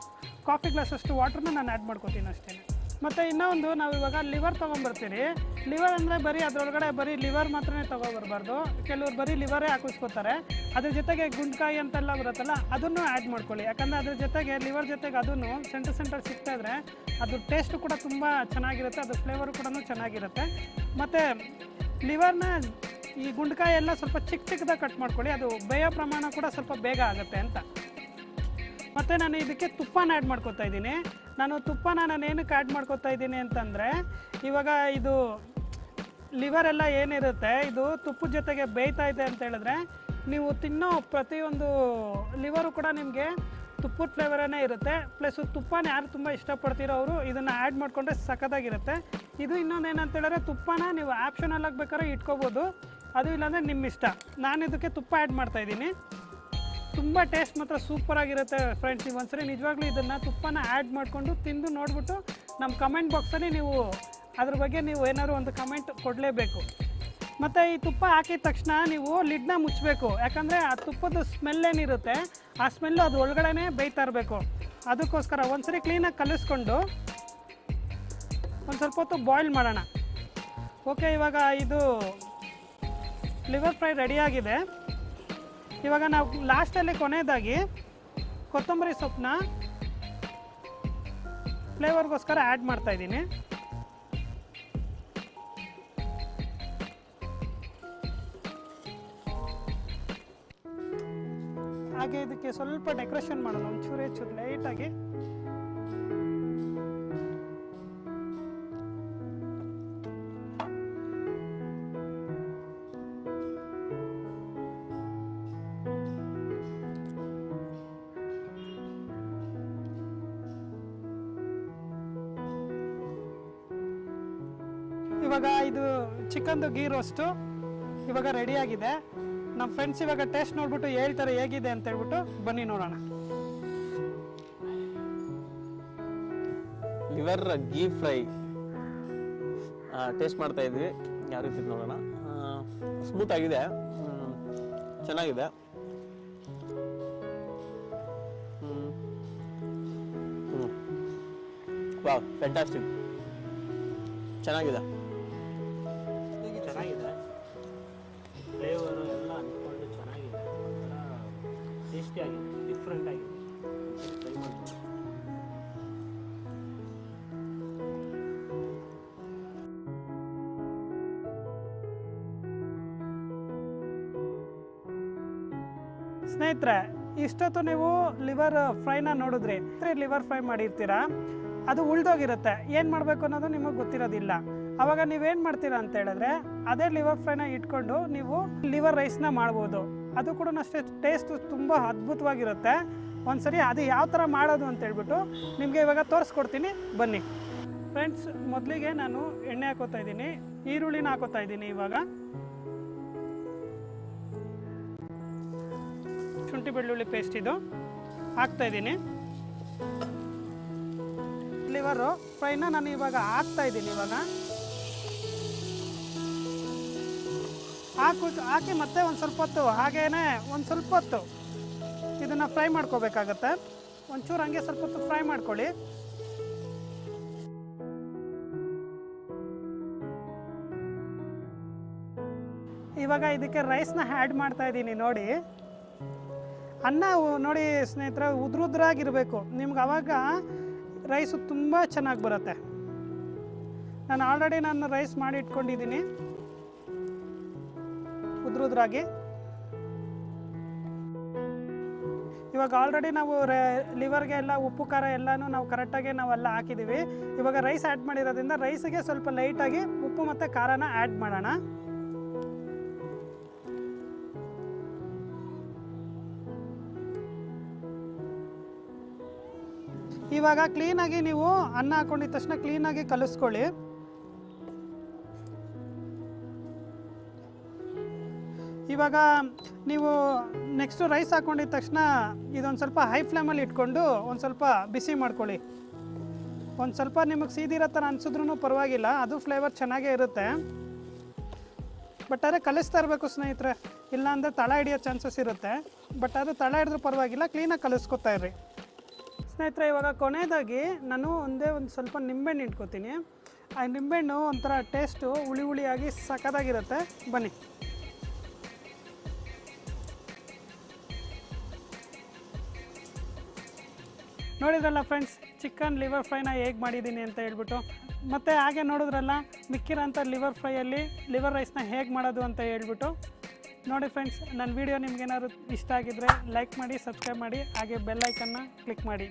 ಕಾಫಿ ಗ್ಲಾಸಷ್ಟು ವಾಟ್ರನ್ನ ನಾನು ಆ್ಯಡ್ ಮಾಡ್ಕೊತೀನಿ ಅಷ್ಟೇ ಮತ್ತು ಇನ್ನೊಂದು, ನಾವು ಇವಾಗ ಲಿವರ್ ತೊಗೊಂಬರ್ತೀರಿ ಲಿವರ್ ಅಂದರೆ ಬರೀ ಅದರೊಳಗಡೆ ಬರೀ ಲಿವರ್ ಮಾತ್ರನೇ ತೊಗೊಬರ್ಬಾರ್ದು ಕೆಲವರು ಬರೀ ಲಿವರೇ ಹಾಕಿಸ್ಕೋತಾರೆ. ಅದ್ರ ಜೊತೆಗೆ ಗುಂಡ್ಕಾಯಿ ಅಂತೆಲ್ಲ ಬರುತ್ತಲ್ಲ, ಅದನ್ನು ಆ್ಯಡ್ ಮಾಡ್ಕೊಳ್ಳಿ. ಯಾಕಂದರೆ ಅದ್ರ ಜೊತೆಗೆ ಲಿವರ್ ಜೊತೆಗೆ ಅದನ್ನು ಸೆಂಟರ್ ಸೆಂಟರ್ ಸಿಗ್ತಾ ಇದ್ರೆ ಅದ್ರ ಟೇಸ್ಟು ಕೂಡ ತುಂಬ ಚೆನ್ನಾಗಿರುತ್ತೆ ಅದ್ರ ಫ್ಲೇವರು ಕೂಡ ಚೆನ್ನಾಗಿರುತ್ತೆ. ಮತ್ತು ಲಿವರ್ನ ಈ ಗುಂಡ್ಕಾಯಿ ಎಲ್ಲ ಸ್ವಲ್ಪ ಚಿಕ್ಕ ಚಿಕ್ಕದಾಗಿ ಕಟ್ ಮಾಡ್ಕೊಳ್ಳಿ. ಅದು ಬೇಯೋ ಪ್ರಮಾಣ ಕೂಡ ಸ್ವಲ್ಪ ಬೇಗ ಆಗುತ್ತೆ ಅಂತ. ಮತ್ತು ನಾನು ಇದಕ್ಕೆ ತುಪ್ಪನ ಆ್ಯಡ್ ಮಾಡ್ಕೋತಾ ಇದ್ದೀನಿ. ನಾನು ತುಪ್ಪನ ನಾನು ಏನಕ್ಕೆ ಆ್ಯಡ್ ಮಾಡ್ಕೊತಾ ಇದ್ದೀನಿ ಅಂತಂದರೆ, ಇವಾಗ ಇದು ಲಿವರ್ ಎಲ್ಲ ಏನಿರುತ್ತೆ, ಇದು ತುಪ್ಪದ ಜೊತೆಗೆ ಬೇಯ್ತಾ ಇದೆ ಅಂತ ಹೇಳಿದ್ರೆ, ನೀವು ತಿನ್ನೋ ಪ್ರತಿಯೊಂದು ಲಿವರು ಕೂಡ ನಿಮಗೆ ತುಪ್ಪದ ಫ್ಲೇವರೇ ಇರುತ್ತೆ. ಪ್ಲಸ್ ತುಪ್ಪನ ಯಾರು ತುಂಬ ಇಷ್ಟಪಡ್ತೀರೋ ಅವರು ಇದನ್ನು ಆ್ಯಡ್ ಮಾಡಿಕೊಂಡ್ರೆ ಸಖತ್ತಾಗಿರುತ್ತೆ. ಇದು ಇನ್ನೊಂದು ಏನಂತ ಹೇಳಿದ್ರೆ, ತುಪ್ಪನ ನೀವು ಆಪ್ಷನಲ್ ಆಗಿ ಬೇಕಾದ್ರೆ ಇಟ್ಕೋಬೋದು. ಅದು ಇಲ್ಲಾಂದರೆ ನಿಮ್ಮ ಇಷ್ಟ ನಾನು ಇದಕ್ಕೆ ತುಪ್ಪ ಆ್ಯಡ್ ಮಾಡ್ತಾ ಇದ್ದೀನಿ. ತುಂಬ ಟೇಸ್ಟ್ ಮಾತ್ರ ಸೂಪರ್ ಆಗಿರುತ್ತೆ ಫ್ರೆಂಡ್ಸ್ ನೀವು ಒಂದ್ಸರಿ ನಿಜವಾಗ್ಲೂ ಇದನ್ನು ತುಪ್ಪನ ಆ್ಯಡ್ ಮಾಡಿಕೊಂಡು ತಿಂದು ನೋಡಿಬಿಟ್ಟು ನಮ್ಮ ಕಮೆಂಟ್ ಬಾಕ್ಸಲ್ಲಿ ನೀವು ಅದ್ರ ಬಗ್ಗೆ ನೀವು ಏನಾದ್ರು ಒಂದು ಕಮೆಂಟ್ ಕೊಡಲೇಬೇಕು. ಮತ್ತು ಈ ತುಪ್ಪ ಹಾಕಿದ ತಕ್ಷಣ ನೀವು ಲಿಡ್ನ ಮುಚ್ಚಬೇಕು ಯಾಕಂದರೆ ಆ ತುಪ್ಪದ ಸ್ಮೆಲ್ ಏನಿರುತ್ತೆ, ಆ ಸ್ಮೆಲ್ಲು ಅದು ಒಳಗಡೆನೇ ಬೇಯ್ತಾ ಇರಬೇಕು. ಅದಕ್ಕೋಸ್ಕರ ಒಂದ್ಸರಿ ಕ್ಲೀನಾಗಿ ಕಲಿಸ್ಕೊಂಡು ಒಂದು ಸ್ವಲ್ಪ ಹೊತ್ತು ಬಾಯ್ಲ್ ಮಾಡೋಣ. ಓಕೆ ಇವಾಗ ಇದು ಲಿವರ್ ಫ್ರೈ ರೆಡಿಯಾಗಿದೆ ಇವಾಗ ನಾವು ಲಾಸ್ಟಲ್ಲಿ ಕೊನೆಯದಾಗಿ ಕೊತ್ತಂಬರಿ ಸೊಪ್ಪನ್ನ ಫ್ಲೇವರ್ಗೋಸ್ಕರ ಆ್ಯಡ್ ಮಾಡ್ತಾ ಇದ್ದೀನಿ. ಹಾಗೆ ಇದಕ್ಕೆ ಸ್ವಲ್ಪ ಡೆಕೋರೇಷನ್ ಮಾಡೋಣ, ಒಂಚೂರೇ ಚೂರು ಲೈಟಾಗಿ ಚಿಕನ್ದು ಗೀ ರೋಸ್ಟು ಇವಾಗ ರೆಡಿಯಾಗಿದೆ ನಮ್ಮ ಫ್ರೆಂಡ್ಸ್ ಇವಾಗ ಟೇಸ್ಟ್ ನೋಡ್ಬಿಟ್ಟು ಹೇಳ್ತಾರೆ ಹೇಗಿದೆ ಅಂತ ಹೇಳ್ಬಿಟ್ಟು ಬನ್ನಿ ನೋಡೋಣ. ಲಿವರ್ ಗೀ ಫ್ರೈ ಟೇಸ್ಟ್ ಮಾಡ್ತಾ ಇದ್ವಿ. ಯಾವ ರೀತಿ ನೋಡೋಣ. ಸ್ಮೂತ್ ಆಗಿದೆ. ಚೆನ್ನಾಗಿದೆ. ವಾವ್ ಫ್ಯಾಂಟಾಸ್ಟಿಕ್ ಚೆನ್ನಾಗಿದೆ. ಇಷ್ಟೊತ್ತು ನೀವು ಲಿವರ್ ಫ್ರೈನ ನೋಡಿದ್ರಿ ಲಿವರ್ ಫ್ರೈ ಮಾಡಿರ್ತೀರಾ? ಅದು ಉಳ್ದೋಗಿರುತ್ತೆ. ಏನು ಮಾಡಬೇಕು ಅನ್ನೋದು ನಿಮಗೆ ಗೊತ್ತಿರೋದಿಲ್ಲ. ಅವಾಗ ನೀವೇನು ಮಾಡ್ತೀರಾ ಅಂತ ಹೇಳಿದ್ರೆ, ಅದೇ ಲಿವರ್ ಫ್ರೈನ ಇಟ್ಕೊಂಡು ನೀವು ಲಿವರ್ ರೈಸ್ನ ಮಾಡ್ಬೋದು. ಅದು ಕೂಡ ಅಷ್ಟೇ ಟೇಸ್ಟ್ ತುಂಬ ಅದ್ಭುತವಾಗಿರುತ್ತೆ. ಒಂದ್ಸರಿ ಅದು ಯಾವ ಥರ ಮಾಡೋದು ಅಂತ ಹೇಳ್ಬಿಟ್ಟು ನಿಮಗೆ ಇವಾಗ ತೋರಿಸ್ಕೊಡ್ತೀನಿ. ಬನ್ನಿ. ಫ್ರೆಂಡ್ಸ್ ಮೊದಲಿಗೆ ನಾನು ಎಣ್ಣೆ ಹಾಕೋತಾ ಇದ್ದೀನಿ, ಈರುಳ್ಳಿನ ಹಾಕೋತಾ ಇದ್ದೀನಿ ಇವಾಗ. ಶುಂಠಿ ಬೆಳ್ಳುಳ್ಳಿ ಪೇಸ್ಟ್ ಇದು. ಹಾಕ್ತಾ ಇದ್ದೀನಿ. ಲಿವರು ಫ್ರೈನ ನಾನು ಇವಾಗ ಹಾಕ್ತಾ ಇದ್ದೀನಿ ಇವಾಗ. ಹಾಕು, ಹಾಕಿ ಮತ್ತೆ ಒಂದು ಸ್ವಲ್ಪ ಹೊತ್ತು, ಹಾಗೇನೆ ಒಂದು ಸ್ವಲ್ಪ ಹೊತ್ತು ಇದನ್ನು ಫ್ರೈ ಮಾಡ್ಕೋಬೇಕಾಗತ್ತೆ. ಒಂಚೂರು ಹಂಗೆ ಸ್ವಲ್ಪ ಹೊತ್ತು ಫ್ರೈ ಮಾಡ್ಕೊಳ್ಳಿ. ಇವಾಗ ಇದಕ್ಕೆ ರೈಸ್ನ ಆ್ಯಡ್ ಮಾಡ್ತಾ ಇದ್ದೀನಿ ನೋಡಿ. ಅನ್ನ ನೋಡಿ ಸ್ನೇಹಿತರೆ, ಉದ್ರುದ್ರಾಗಿರಬೇಕು. ನಿಮ್ಗೆ ಅವಾಗ ರೈಸು ತುಂಬ ಚೆನ್ನಾಗಿ ಬರುತ್ತೆ. ನಾನು ಆಲ್ರೆಡಿ ನಾನು ರೈಸ್ ಮಾಡಿ ಇಟ್ಕೊಂಡಿದ್ದೀನಿ ಉದ್ರುದ್ರಾಗಿ. ಇವಾಗ ಆಲ್ರೆಡಿ ನಾವು ಲಿವರ್ಗೆ ಎಲ್ಲ ಉಪ್ಪು, ಖಾರ ಎಲ್ಲನೂ ನಾವು ಕರೆಕ್ಟಾಗಿ ನಾವೆಲ್ಲ ಹಾಕಿದ್ದೀವಿ ಇವಾಗ ರೈಸ್ ಆ್ಯಡ್ ಮಾಡಿರೋದ್ರಿಂದ ರೈಸಿಗೆ ಸ್ವಲ್ಪ ಲೈಟಾಗಿ ಉಪ್ಪು ಮತ್ತು ಖಾರನ ಆ್ಯಡ್ ಮಾಡೋಣ. ಇವಾಗ ಕ್ಲೀನಾಗಿ ನೀವು ಅನ್ನ ಹಾಕೊಂಡಿದ ತಕ್ಷಣ ಕ್ಲೀನಾಗಿ ಕಲಿಸ್ಕೊಳ್ಳಿ. ಇವಾಗ ನೀವು ನೆಕ್ಸ್ಟು ರೈಸ್ ಹಾಕೊಂಡಿದ ತಕ್ಷಣ ಇದೊಂದು ಸ್ವಲ್ಪ ಹೈ ಫ್ಲೇಮಲ್ಲಿ ಇಟ್ಕೊಂಡು ಒಂದು ಸ್ವಲ್ಪ ಬಿಸಿ ಮಾಡ್ಕೊಳ್ಳಿ. ಒಂದು ಸ್ವಲ್ಪ ನಿಮಗೆ ಸೀದಿರೋ ಥರ ಅನ್ಸಿದ್ರೂ ಪರವಾಗಿಲ್ಲ, ಅದು ಫ್ಲೇವರ್ ಚೆನ್ನಾಗೇ ಇರುತ್ತೆ. ಬಟ್ ಆದರೆ ಕಲಿಸ್ತಾ ಇರಬೇಕು ಸ್ನೇಹಿತರೆ, ಇಲ್ಲಾಂದರೆ ತಳ ಹಿಡಿಯೋ ಚಾನ್ಸಸ್ ಇರುತ್ತೆ. ಬಟ್ ಅದು ತಳ ಹಿಡಿದ್ರೂ ಪರವಾಗಿಲ್ಲ ಕ್ಲೀನಾಗಿ ಕಲಿಸ್ಕೊತಾ ಇರ್ರಿ. ಸ್ನೇಹಿತರೆ, ಇವಾಗ ಕೊನೆಯದಾಗಿ ನಾನು ಒಂದೇ ಒಂದು ಸ್ವಲ್ಪ ನಿಂಬೆಹಣ್ಣು ಇಟ್ಕೋತೀನಿ. ಆ ನಿಂಬೆಹಣ್ಣು ಒಂಥರ ಟೇಸ್ಟು ಹುಳಿ ಹುಳಿಯಾಗಿ ಸಖತ್ತಾಗಿರುತ್ತೆ. ಬನ್ನಿ. ನೋಡಿದ್ರಲ್ಲ ಫ್ರೆಂಡ್ಸ್ ಚಿಕನ್ ಲಿವರ್ ಫ್ರೈನ ಹೇಗೆ ಮಾಡಿದ್ದೀನಿ ಅಂತ ಹೇಳ್ಬಿಟ್ಟು. ಮತ್ತು ಹಾಗೆ ನೋಡಿದ್ರಲ್ಲ ಮಿಕ್ಕಿರೋಂಥ ಲಿವರ್ ಫ್ರೈಯಲ್ಲಿ ಲಿವರ್ ರೈಸ್ನ ಹೇಗೆ ಮಾಡೋದು ಅಂತ ಹೇಳ್ಬಿಟ್ಟು. ನೋಡಿ ಫ್ರೆಂಡ್ಸ್ ನನ್ನ ವೀಡಿಯೋ ನಿಮ್ಗೇನಾದ್ರು ಇಷ್ಟ ಆಗಿದ್ದರೆ ಲೈಕ್ ಮಾಡಿ ಸಬ್ಸ್ಕ್ರೈಬ್ ಮಾಡಿ, ಹಾಗೆ ಬೆಲ್ ಐಕನ್ನ ಕ್ಲಿಕ್ ಮಾಡಿ.